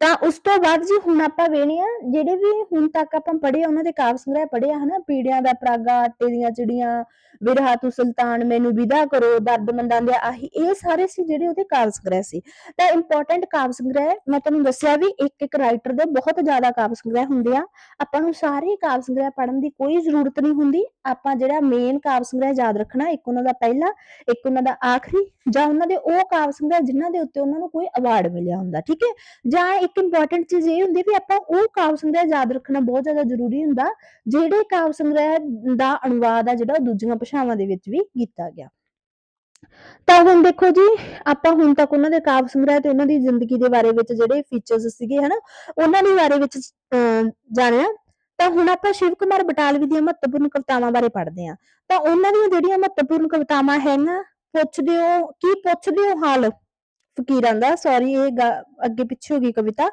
Speaker 1: ਤਾਂ ਉਸ ਤੋਂ ਬਾਅਦ ਜੀ ਹੁਣ ਆਪਾਂ ਵੇਖਦੇ ਆ ਜਿਹੜੇ ਵੀ ਹੁਣ ਤੱਕ ਆਪਾਂ ਪੜ੍ਹੇ ਆ, ਉਹਨਾਂ ਦੇ ਕਾਵਿ ਸੰਗ੍ਰਹਿ ਪੜ੍ਹੇ ਆ, ਹਨਾ? ਪੀੜਿਆਂ ਦਾ ਪ੍ਰਾਗਾ, ਆਟੇ ਦੀਆਂ ਚਿੜੀਆਂ, ਵਿਰਹਾ ਤੂੰ ਸੁਲਤਾਨ, ਮੈਨੂੰ ਵਿਦਾ ਕਰੋ, ਦਰਦ ਮੰਦਾਂ ਦੇ ਆਹੀ, ਇਹ ਸਾਰੇ ਸੀ ਜਿਹੜੇ ਉਹਦੇ ਕਾਵਿ ਸੰਗ੍ਰਹਿ ਸੀ। ਤਾਂ ਇੰਪੋਰਟੈਂਟ ਕਾਵਿ ਸੰਗ੍ਰਹਿ, ਮੈਂ ਤੁਹਾਨੂੰ ਦੱਸਿਆ ਵੀ ਇੱਕ ਇੱਕ ਰਾਈਟਰ ਦੇ ਬਹੁਤ ਜ਼ਿਆਦਾ ਕਾਵਿ ਸੰਗ੍ਰਹਿ ਹੁੰਦੇ ਆ। ਆਪਾਂ ਨੂੰ ਸਾਰੇ ਕਾਵਿ ਸੰਗ੍ਰਹਿ ਪੜ੍ਹਨ ਦੀ ਕੋਈ ਜ਼ਰੂਰਤ ਨਹੀਂ ਹੁੰਦੀ। ਆਪਾਂ ਜਿਹੜਾ ਮੇਨ ਕਾਵਿ ਸੰਗ੍ਰਹਿ ਯਾਦ ਰੱਖਣਾ ਇੱਕ ਉਹਨਾਂ ਦਾ ਪਹਿਲਾ ਇੱਕ ਉਹਨਾਂ ਦਾ ਆਖਰੀ ਜਾਂ ਉਹਨਾਂ ਦੇ ਉਹ ਕਾਵਿ ਸੰਗ੍ਰਹਿ ਜਿਨ੍ਹਾਂ ਦੇ ਉੱਤੇ ਉਹਨਾਂ ਨੂੰ ਕੋਈ ਅਵਾਰਡ ਮਿਲਿਆ ਹੁੰਦਾ ਠੀਕ ਹੈ? ਜਾਂ ਇੱਕ ਇੰਪੋਰਟੈਂਟ ਚੀਜ਼ ਇਹ ਹੁੰਦੀ ਵੀ ਆਪਾਂ ਉਹ ਕਾਵਿ ਸੰਗ੍ਰਹਿ ਯਾਦ ਰੱਖਣਾ ਬਹੁਤ ਜ਼ਿਆਦਾ ਜ਼ਰੂਰੀ ਹੁੰਦਾ ਜਿਹੜੇ ਕਾਵਿ ਸੰਗ੍ਰਹਿ ਦਾ ਅਨੁਵਾਦ ਆ ਜਿਹੜਾ ਉਹ ਦੂਜੀਆਂ ਭਾਸ਼ਾਵਾਂ ਦੇ ਵਿੱਚ ਵੀ ਕੀਤਾ ਗਿਆ। ਤਾਂ ਹੁਣ ਦੇਖੋ ਜੀ ਆਪਾਂ ਹੁਣ ਤੱਕ ਉਹਨਾਂ ਦੇ ਕਾਵਿ ਸੰਗ੍ਰਹਿ ਤੇ ਉਹਨਾਂ ਦੀ ਜ਼ਿੰਦਗੀ ਦੇ ਬਾਰੇ ਵਿੱਚ ਜਿਹੜੇ ਫੀਚਰਸ ਸੀਗੇ ਹਨਾ ਉਹਨਾਂ ਦੇ ਬਾਰੇ ਵਿੱਚ ਅਹ, ਜਾਣਿਆ। ਤਾਂ ਹੁਣ ਆਪਾਂ ਸ਼ਿਵ ਕੁਮਾਰ ਬਟਾਲਵੀ ਦੀਆਂ ਮਹੱਤਵਪੂਰਨ ਕਵਿਤਾਵਾਂ ਬਾਰੇ ਪੜ੍ਹਦੇ ਹਾਂ। ਤਾਂ ਉਹਨਾਂ ਦੀਆਂ ਜਿਹੜੀਆਂ ਮਹੱਤਵਪੂਰਨ ਕਵਿਤਾਵਾਂ ਹੈਗੀਆਂ ਪੁੱਛਦੇ ਹੋ, ਕੀ ਪੁੱਛਦੇ ਹੋ ਹਾਲ? ਫਕੀਰਾਂ ਦਾ ਸੌਰੀ ਇਹ ਅੱਗੇ ਪਿੱਛੇ ਹੋ ਗਈ ਕਵਿਤਾ।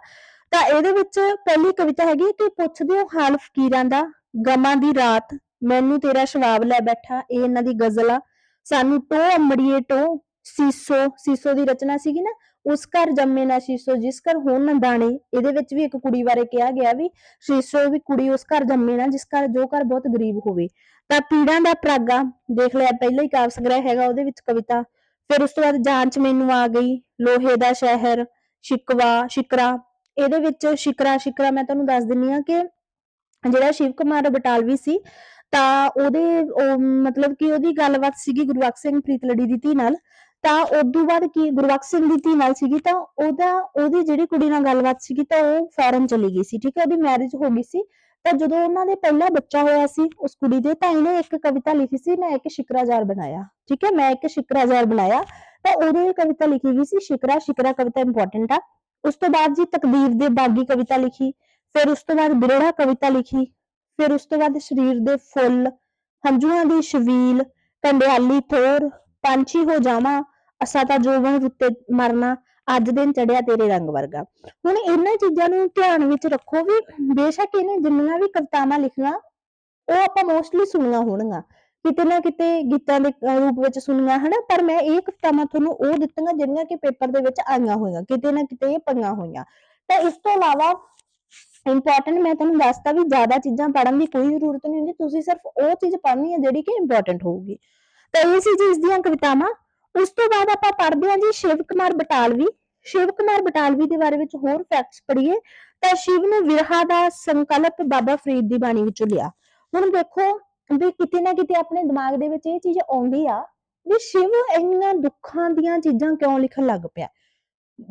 Speaker 1: ਤਾਂ ਇਹਦੇ ਵਿੱਚ ਪਹਿਲੀ ਕਵਿਤਾ ਹੈਗੀ, ਕਿ ਪੁੱਛਦੇ ਹੋ ਹਾਲ ਫਕੀਰਾਂ ਦਾ? ਗਮਾਂ ਦੀ ਰਾਤ, ਮੈਨੂੰ ਤੇਰਾ ਸ਼ਵਾਬ ਲੈ ਬੈਠਾ, ਇਹ ਇਹਨਾਂ ਦੀ ਗਜ਼ਲ। ਆ ਸਾਨੂੰ ਟੋ ਅੰਮੜੀਏ ਟੋ ਸੀਸੋ ਸੀਸੋ ਦੀ ਰਚਨਾ ਸੀਗੀ ਨਾ ਉਸ ਘਰ ਜੰਮੇ ਨਾ ਸੀਸੋ, ਜਿਸ ਘਰ ਹੋਣ ਨਾ ਇਹਦੇ ਵਿੱਚ ਵੀ ਇੱਕ ਕੁੜੀ ਬਾਰੇ ਕਿਹਾ ਗਿਆ ਵੀ ਸੀਸੋ ਵੀ ਕੁੜੀ ਉਸ ਘਰ ਜੰਮੇ ਨਾ, ਜਿਸ ਘਰ ਜੋ ਘਰ ਬਹੁਤ ਗਰੀਬ ਹੋਵੇ। ਤਾਂ ਪੀੜਾਂ ਦਾ ਪ੍ਰਾਗਾ ਦੇਖ ਲਿਆ, ਪਹਿਲਾਂ ਹੀ ਕਾਵਿ ਸੰਗ੍ਰਹਿ ਹੈਗਾ, ਉਹਦੇ ਵਿੱਚ ਕਵਿਤਾ। ਫਿਰ ਉਸ ਤੋਂ ਬਾਅਦ ਜਾਂਚ ਮੈਨੂੰ ਆ ਗਈ, ਲੋਹੇ ਦਾ ਸ਼ਹਿਰ, ਸ਼ਿਕਵਾ, ਸ਼ਿਕਰਾ। ਇਹਦੇ ਵਿੱਚ ਸ਼ਿਕਰਾ ਸ਼ਿਕਰਾ ਮੈਂ ਤੁਹਾਨੂੰ ਦੱਸ ਦਿੰਨੀ ਆ ਕਿ ਜਿਹੜਾ ਸ਼ਿਵ ਕੁਮਾਰ ਬਟਾਲਵੀ ਸੀ, ਤਾਂ ਉਹਦੇ, ਉਹ ਮਤਲਬ ਕਿ ਉਹਦੀ ਗੱਲਬਾਤ ਸੀਗੀ ਗੁਰਬਖਸ਼ ਸਿੰਘ ਪ੍ਰੀਤਲੜੀ ਦੀ ਧੀ ਨਾਲ। ਤਾਂ ਉਦੋਂ ਬਾਅਦ ਕੀ ਗੁਰਬਖਸ਼ ਸਿੰਘ ਦੀ ਧੀ ਨਾਲ ਸੀਗੀ ਤਾਂ ਉਹਦਾ, ਉਹਦੀ ਜਿਹੜੀ ਕੁੜੀ ਨਾਲ ਗੱਲਬਾਤ ਸੀਗੀ ਤਾਂ ਉਹ ਫੋਰਨ ਚਲੀ ਗਈ ਸੀ, ਠੀਕ ਹੈ, ਉਹਦੀ ਮੈਰਿਜ ਹੋ ਗਈ ਸੀ। ਤਾਂ ਜਦੋਂ ਉਹਨਾਂ ਦੇ ਪਹਿਲਾ ਬੱਚਾ ਹੋਇਆ ਸੀ ਉਸ ਕੁੜੀ ਦੇ ਤਾਂ ਇਹਨੇ ਇੱਕ ਕਵਿਤਾ ਲਿਖੀ ਸੀ, ਮੈਂ ਇੱਕ ਸ਼ਿਕਰਾਜ਼ਾਰ ਬਣਾਇਆ, ਠੀਕ ਹੈ, ਮੈਂ ਇੱਕ ਸ਼ਿਕਰਾਜ਼ਾਰ ਬਣਾਇਆ। ਤਾਂ ਉਹਦੇ ਕਵਿਤਾ ਲਿਖੀ ਗਈ ਸੀ, ਸ਼ਿਕਰਾ ਸ਼ਿਕਰਾ ਕਵਿਤਾ ਇੰਪੋਰਟੈਂਟ ਆ। ਉਸ ਤੋਂ ਬਾਅਦ ਜੀ ਤਕਦੀਰ ਦੇ ਬਾਗੀ ਕਵਿਤਾ ਲਿਖੀ, ਫਿਰ ਉਸ ਤੋਂ ਬਾਅਦ ਬਿਰੜਾ ਕਵਿਤਾ ਲਿਖੀ, ਫਿਰ ਉਸ ਤੋਂ ਬਾਅਦ ਸਰੀਰ ਦੇ ਫੁੱਲ, ਹੰਝੂਆਂ ਦੀ ਛਵੀਲ ਕੰਡਿਆਲੀ ਥੋਰ, ਪੰਛੀ ਹੋ ਜਾਵਾਂ ਅਸਾ ਤਾਂ ਜੋਬਨ ਉੱਤੇ ਮਰਨਾ ਅੱਜ ਦਿਨ ਚੜਿਆ ਤੇਰੇ ਰੰਗ ਵਰਗਾ। ਹੁਣ ਇਹਨਾਂ ਚੀਜ਼ਾਂ ਨੂੰ ਧਿਆਨ ਵਿੱਚ ਰੱਖੋ ਵੀ ਬੇਸ਼ੱਕ ਇਹਨੇ ਜਿੰਨੀਆਂ ਵੀ ਕਵਿਤਾਵਾਂ ਲਿਖੀਆਂ, ਉਹ ਆਪਾਂ ਮੋਸਟਲੀ ਸੁਣੀਆਂ ਹੋਣਗੀਆਂ। ਕਿਤੇ ਨਾ ਕਿਤੇ ਗੀਤਾਂ ਦੇ ਰੂਪ ਵਿੱਚ ਸੁਣੀਆਂ, ਹਨਾ? ਪਰ ਮੈਂ ਇਹ ਕਵਿਤਾਵਾਂ ਤੁਹਾਨੂੰ ਉਹ ਦਿੱਤੀਆਂ ਜਿਹੜੀਆਂ ਕਿ ਪੇਪਰ ਦੇ ਵਿੱਚ ਆਈਆਂ ਹੋਈਆਂ, ਕਿਤੇ ਨਾ ਕਿਤੇ ਇਹ ਪਈਆਂ ਹੋਈਆਂ। ਤਾਂ ਇਸ ਤੋਂ ਇਲਾਵਾ ਇੰਪੋਰਟੈਂਟ ਮੈਂ ਤੁਹਾਨੂੰ ਦੱਸਤਾ ਵੀ ਜ਼ਿਆਦਾ ਚੀਜ਼ਾਂ ਪੜਨ ਦੀ ਕੋਈ ਜ਼ਰੂਰਤ ਨਹੀਂ ਹੁੰਦੀ, ਤੁਸੀਂ ਸਿਰਫ ਉਹ ਚੀਜ਼ ਪੜ੍ਹਨੀ ਹੈ ਜਿਹੜੀ ਕਿ ਇੰਪੋਰਟੈਂਟ ਹੋਊਗੀ। ਤਾਂ ਇਹ ਸੀ ਜੀ ਇਸ ਦੀਆਂ ਕਵਿਤਾਵਾਂ। ਉਸ ਤੋਂ ਬਾਅਦ ਆਪਾਂ ਪੜ੍ਹਦੇ ਹਾਂ ਜੀ ਸ਼ਿਵ ਕੁਮਾਰ ਬਟਾਲਵੀ, ਸ਼ਿਵ ਕੁਮਾਰ ਬਟਾਲਵੀ ਦੇ ਬਾਰੇ ਵਿੱਚ ਹੋਰ ਫੈਕਟਸ ਪੜ੍ਹੀਏ ਤਾਂ ਸ਼ਿਵ ਨੇ ਵਿਰਹਾ ਦਾ ਸੰਕਲਪ ਬਾਬਾ ਫਰੀਦ ਦੀ ਬਾਣੀ ਵਿੱਚੋਂ ਲਿਆ। ਹੁਣ ਦੇਖੋ ਵੀ ਕਿਤੇ ਨਾ ਕਿਤੇ ਆਪਣੇ ਦਿਮਾਗ ਦੇ ਵਿੱਚ ਇਹ ਚੀਜ਼ ਆਉਂਦੀ ਆ ਵੀ ਸ਼ਿਵ ਇੰਨੀਆਂ ਦੁੱਖਾਂ ਦੀਆਂ ਚੀਜ਼ਾਂ ਕਿਉਂ ਲਿਖਣ ਲੱਗ ਪਿਆ।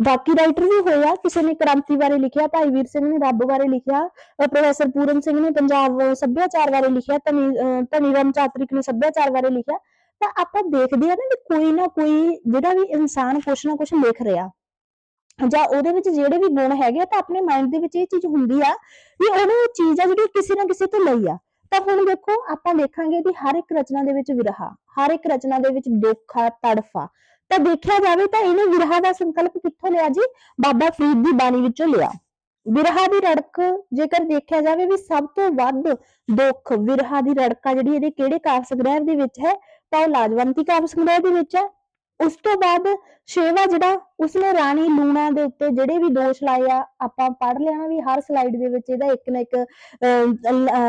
Speaker 1: ਬਾਕੀ ਰਾਈਟਰ ਵੀ ਹੋਏ ਆ ਕਿਸੇ ਨੇ ਕ੍ਰਾਂਤੀ ਬਾਰੇ ਲਿਖਿਆ, ਭਾਈ ਵੀਰ ਸਿੰਘ ਨੇ, ਰੱਬ ਬਾਰੇ ਲਿਖਿਆ ਪ੍ਰੋਫੈਸਰ ਪੂਰਨ ਸਿੰਘ ਨੇ, ਪੰਜਾਬ ਸੱਭਿਆਚਾਰ ਬਾਰੇ ਲਿਖਿਆ, ਧਨੀ, ਅਹ ਧਨੀ ਰਾਮ ਚਾਤਰਿਕ ਨੇ ਸੱਭਿਆਚਾਰ ਬਾਰੇ ਲਿਖਿਆ। ਤਾਂ ਆਪਾਂ ਦੇਖਦੇ ਆ ਨਾ ਵੀ ਕੋਈ ਨਾ ਕੋਈ ਜਿਹੜਾ ਵੀ ਇਨਸਾਨ ਕੁਛ ਨਾ ਕੁਛ ਲਿਖ ਰਿਹਾ। ਜਾਂ ਉਹਦੇ ਵਿੱਚ ਜਿਹੜੇ ਵੀ ਗੁਣ ਹੈਗੇ ਆ ਤਾਂ ਆਪਣੇ ਮਾਈਂਡ ਦੇ ਵਿੱਚ ਇਹ ਚੀਜ਼ ਹੁੰਦੀ ਆ ਵੀ ਉਹਨੇ ਉਹ ਚੀਜ਼ ਆ ਜਿਹੜੀ ਕਿਸੇ ਨਾ ਕਿਸੇ ਤੋਂ ਲਈ ਆ। ਤਾਂ ਹੁਣ ਦੇਖੋ, ਆਪਾਂ ਦੇਖਾਂਗੇ ਵੀ ਹਰ ਇੱਕ ਰਚਨਾ ਦੇ ਵਿੱਚ ਵਿਰਹਾ, ਹਰ ਇੱਕ ਰਚਨਾ ਦੇ ਵਿੱਚ ਦੁੱਖ ਆ, ਤੜਫ ਤਾਂ ਦੇਖਿਆ ਜਾਵੇ ਤਾਂ ਇਹਨੇ ਵਿਰਹਾ ਦਾ ਸੰਕਲਪ ਕਿੱਥੋਂ ਲਿਆ ਜੀ? ਬਾਬਾ ਫਰੀਦ ਦੀ ਬਾਣੀ ਵਿੱਚੋਂ ਲਿਆ। ਵਿਰਹਾ ਦੀ ਰੜਕ ਜੇਕਰ ਦੇਖਿਆ ਜਾਵੇ ਵੀ ਸਭ ਤੋਂ ਵੱਧ ਦੁੱਖ ਵਿਰਹਾ ਦੀ ਰੜਕਾ ਜਿਹੜੀ ਇਹਦੇ ਕਿਹੜੇ ਕਾਵਿ ਸੰਗ੍ਰਹਿ ਦੇ ਵਿੱਚ ਹੈ? ਤਾਂ ਉਹ ਲਾਜਵੰਤੀ ਕਾਵਿ ਸੰਗ੍ਰਹਿ ਦੇ ਵਿੱਚ। ਹੈ ਉਸ ਤੋਂ ਬਾਅਦ ਸ਼ੇਵਾ ਜਿਹੜਾ, ਉਸਨੇ ਰਾਣੀ ਲੂਣਾ ਦੇ ਉੱਤੇ ਜਿਹੜੇ ਵੀ ਦੋਸ਼ ਲਾਏ ਆ, ਆਪਾਂ ਪੜ੍ਹ ਲਿਆ ਵੀ ਹਰ ਸਲਾਈਡ ਦੇ ਵਿੱਚ ਇਹਦਾ ਇੱਕ ਨਾ ਇੱਕ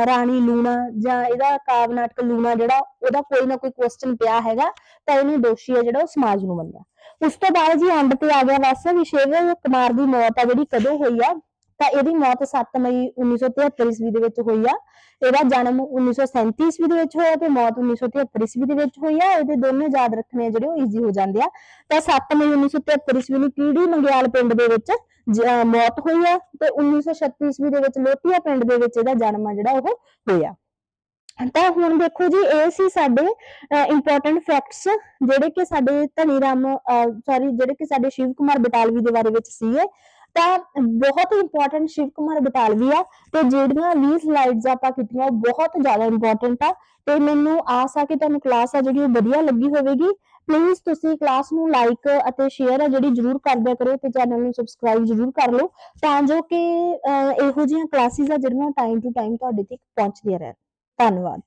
Speaker 1: ਰਾਣੀ ਲੂਣਾ ਜਾਂ ਇਹਦਾ ਕਾਵ ਨਾਟਕ ਲੂਣਾ ਜਿਹੜਾ, ਉਹਦਾ ਕੋਈ ਨਾ ਕੋਈ ਕੁਐਸਚਨ ਪਿਆ ਹੈਗਾ, ਤਾਂ ਇਹਨੂੰ ਦੋਸ਼ੀ ਹੈ ਜਿਹੜਾ ਉਹ ਸਮਾਜ ਨੂੰ ਮੰਨਿਆ। ਉਸ ਤੋਂ ਬਾਅਦ ਜੀ ਅੰਡ ਤੇ ਆ ਗਿਆ ਬਸ ਵੀ ਸ਼ੇਵਾ ਕੁਮਾਰ ਦੀ ਮੌਤ ਆ ਜਿਹੜੀ ਕਦੋਂ ਹੋਈ ਆ? ਤਾਂ ਇਹਦੀ ਮੌਤ 7 ਮਈ 1973 ਈਸਵੀ ਦੇ ਵਿੱਚ ਹੋਈ ਆ। ਇਹਦਾ ਜਨਮ 1937 ਈਸਵੀ ਦੇ ਵਿੱਚ ਹੋਇਆ ਤੇ ਮੌਤ 1973 ਈਸਵੀ ਦੇ ਵਿੱਚ ਹੋਈ ਆ। ਇਹਦੇ ਦੋਨੇ ਯਾਦ ਰੱਖਣੇ ਆ ਜਿਹੜੇ ਉਹ ਈਜ਼ੀ ਹੋ ਜਾਂਦੇ ਆ। ਤਾਂ 7 ਮਈ 1973 ਈਸਵੀ ਨੂੰ ਕੀੜੀ ਮੰਗਿਆਲ ਪਿੰਡ ਦੇ ਵਿੱਚ ਜ- ਮੌਤ ਹੋਈ ਆ ਤੇ 1936 ਈਸਵੀ ਦੇ ਵਿੱਚ ਲੋਟੀਆ ਪਿੰਡ ਦੇ ਵਿੱਚ ਇਹਦਾ ਜਨਮ ਆ ਜਿਹੜਾ ਉਹ ਹੋਇਆ। ਤਾਂ ਹੁਣ ਦੇਖੋ ਜੀ, ਇਹ ਸੀ ਸਾਡੇ ਇੰਪੋਰਟੈਂਟ ਫੈਕਟਸ ਜਿਹੜੇ ਕਿ ਸਾਡੇ ਧਨੀ ਰਾਮ ਸੌਰੀ ਜਿਹੜੇ ਕਿ ਸਾਡੇ ਸ਼ਿਵ ਕੁਮਾਰ ਬਟਾਲਵੀ ਦੇ ਬਾਰੇ ਵਿੱਚ ਸੀਗੇ। ਤਾਂ ਬਹੁਤ ਇੰਪੋਰਟੈਂਟ ਸ਼ਿਵ ਕੁਮਾਰ ਬਟਾਲਵੀ ਆ ਤੇ ਜਿਹੜੀਆਂ 20 ਸਲਾਈਡਸ ਆਪਾਂ ਕੀਤੀਆਂ ਉਹ ਬਹੁਤ ਜ਼ਿਆਦਾ ਇੰਪੋਰਟੈਂਟ ਆ ਤੇ ਮੈਨੂੰ ਆਸ ਆ ਕਿ ਤੁਹਾਨੂੰ ਕਲਾਸ ਆ ਜਿਹੜੀ ਉਹ ਵਧੀਆ ਲੱਗੀ ਹੋਵੇਗੀ। ਪਲੀਜ਼ ਤੁਸੀਂ ਕਲਾਸ ਨੂੰ ਲਾਈਕ ਅਤੇ ਸ਼ੇਅਰ ਆ ਜਿਹੜੀ ਜਰੂਰ ਕਰਦਿਆ ਕਰੋ ਤੇ ਚੈਨਲ ਨੂੰ ਸਬਸਕ੍ਰਾਈਬ ਜਰੂਰ ਕਰ ਲਓ ਤਾਂ ਜੋ ਕਿ ਇਹੋ ਜਿਹੀਆਂ ਕਲਾਸਿਸ ਆ ਜਿਹੜੀਆਂ ਟਾਈਮ ਟੂ ਟਾਈਮ ਤੁਹਾਡੇ ਤੱਕ ਪਹੁੰਚਦੀਆਂ ਰਹਿਣ। ਧੰਨਵਾਦ।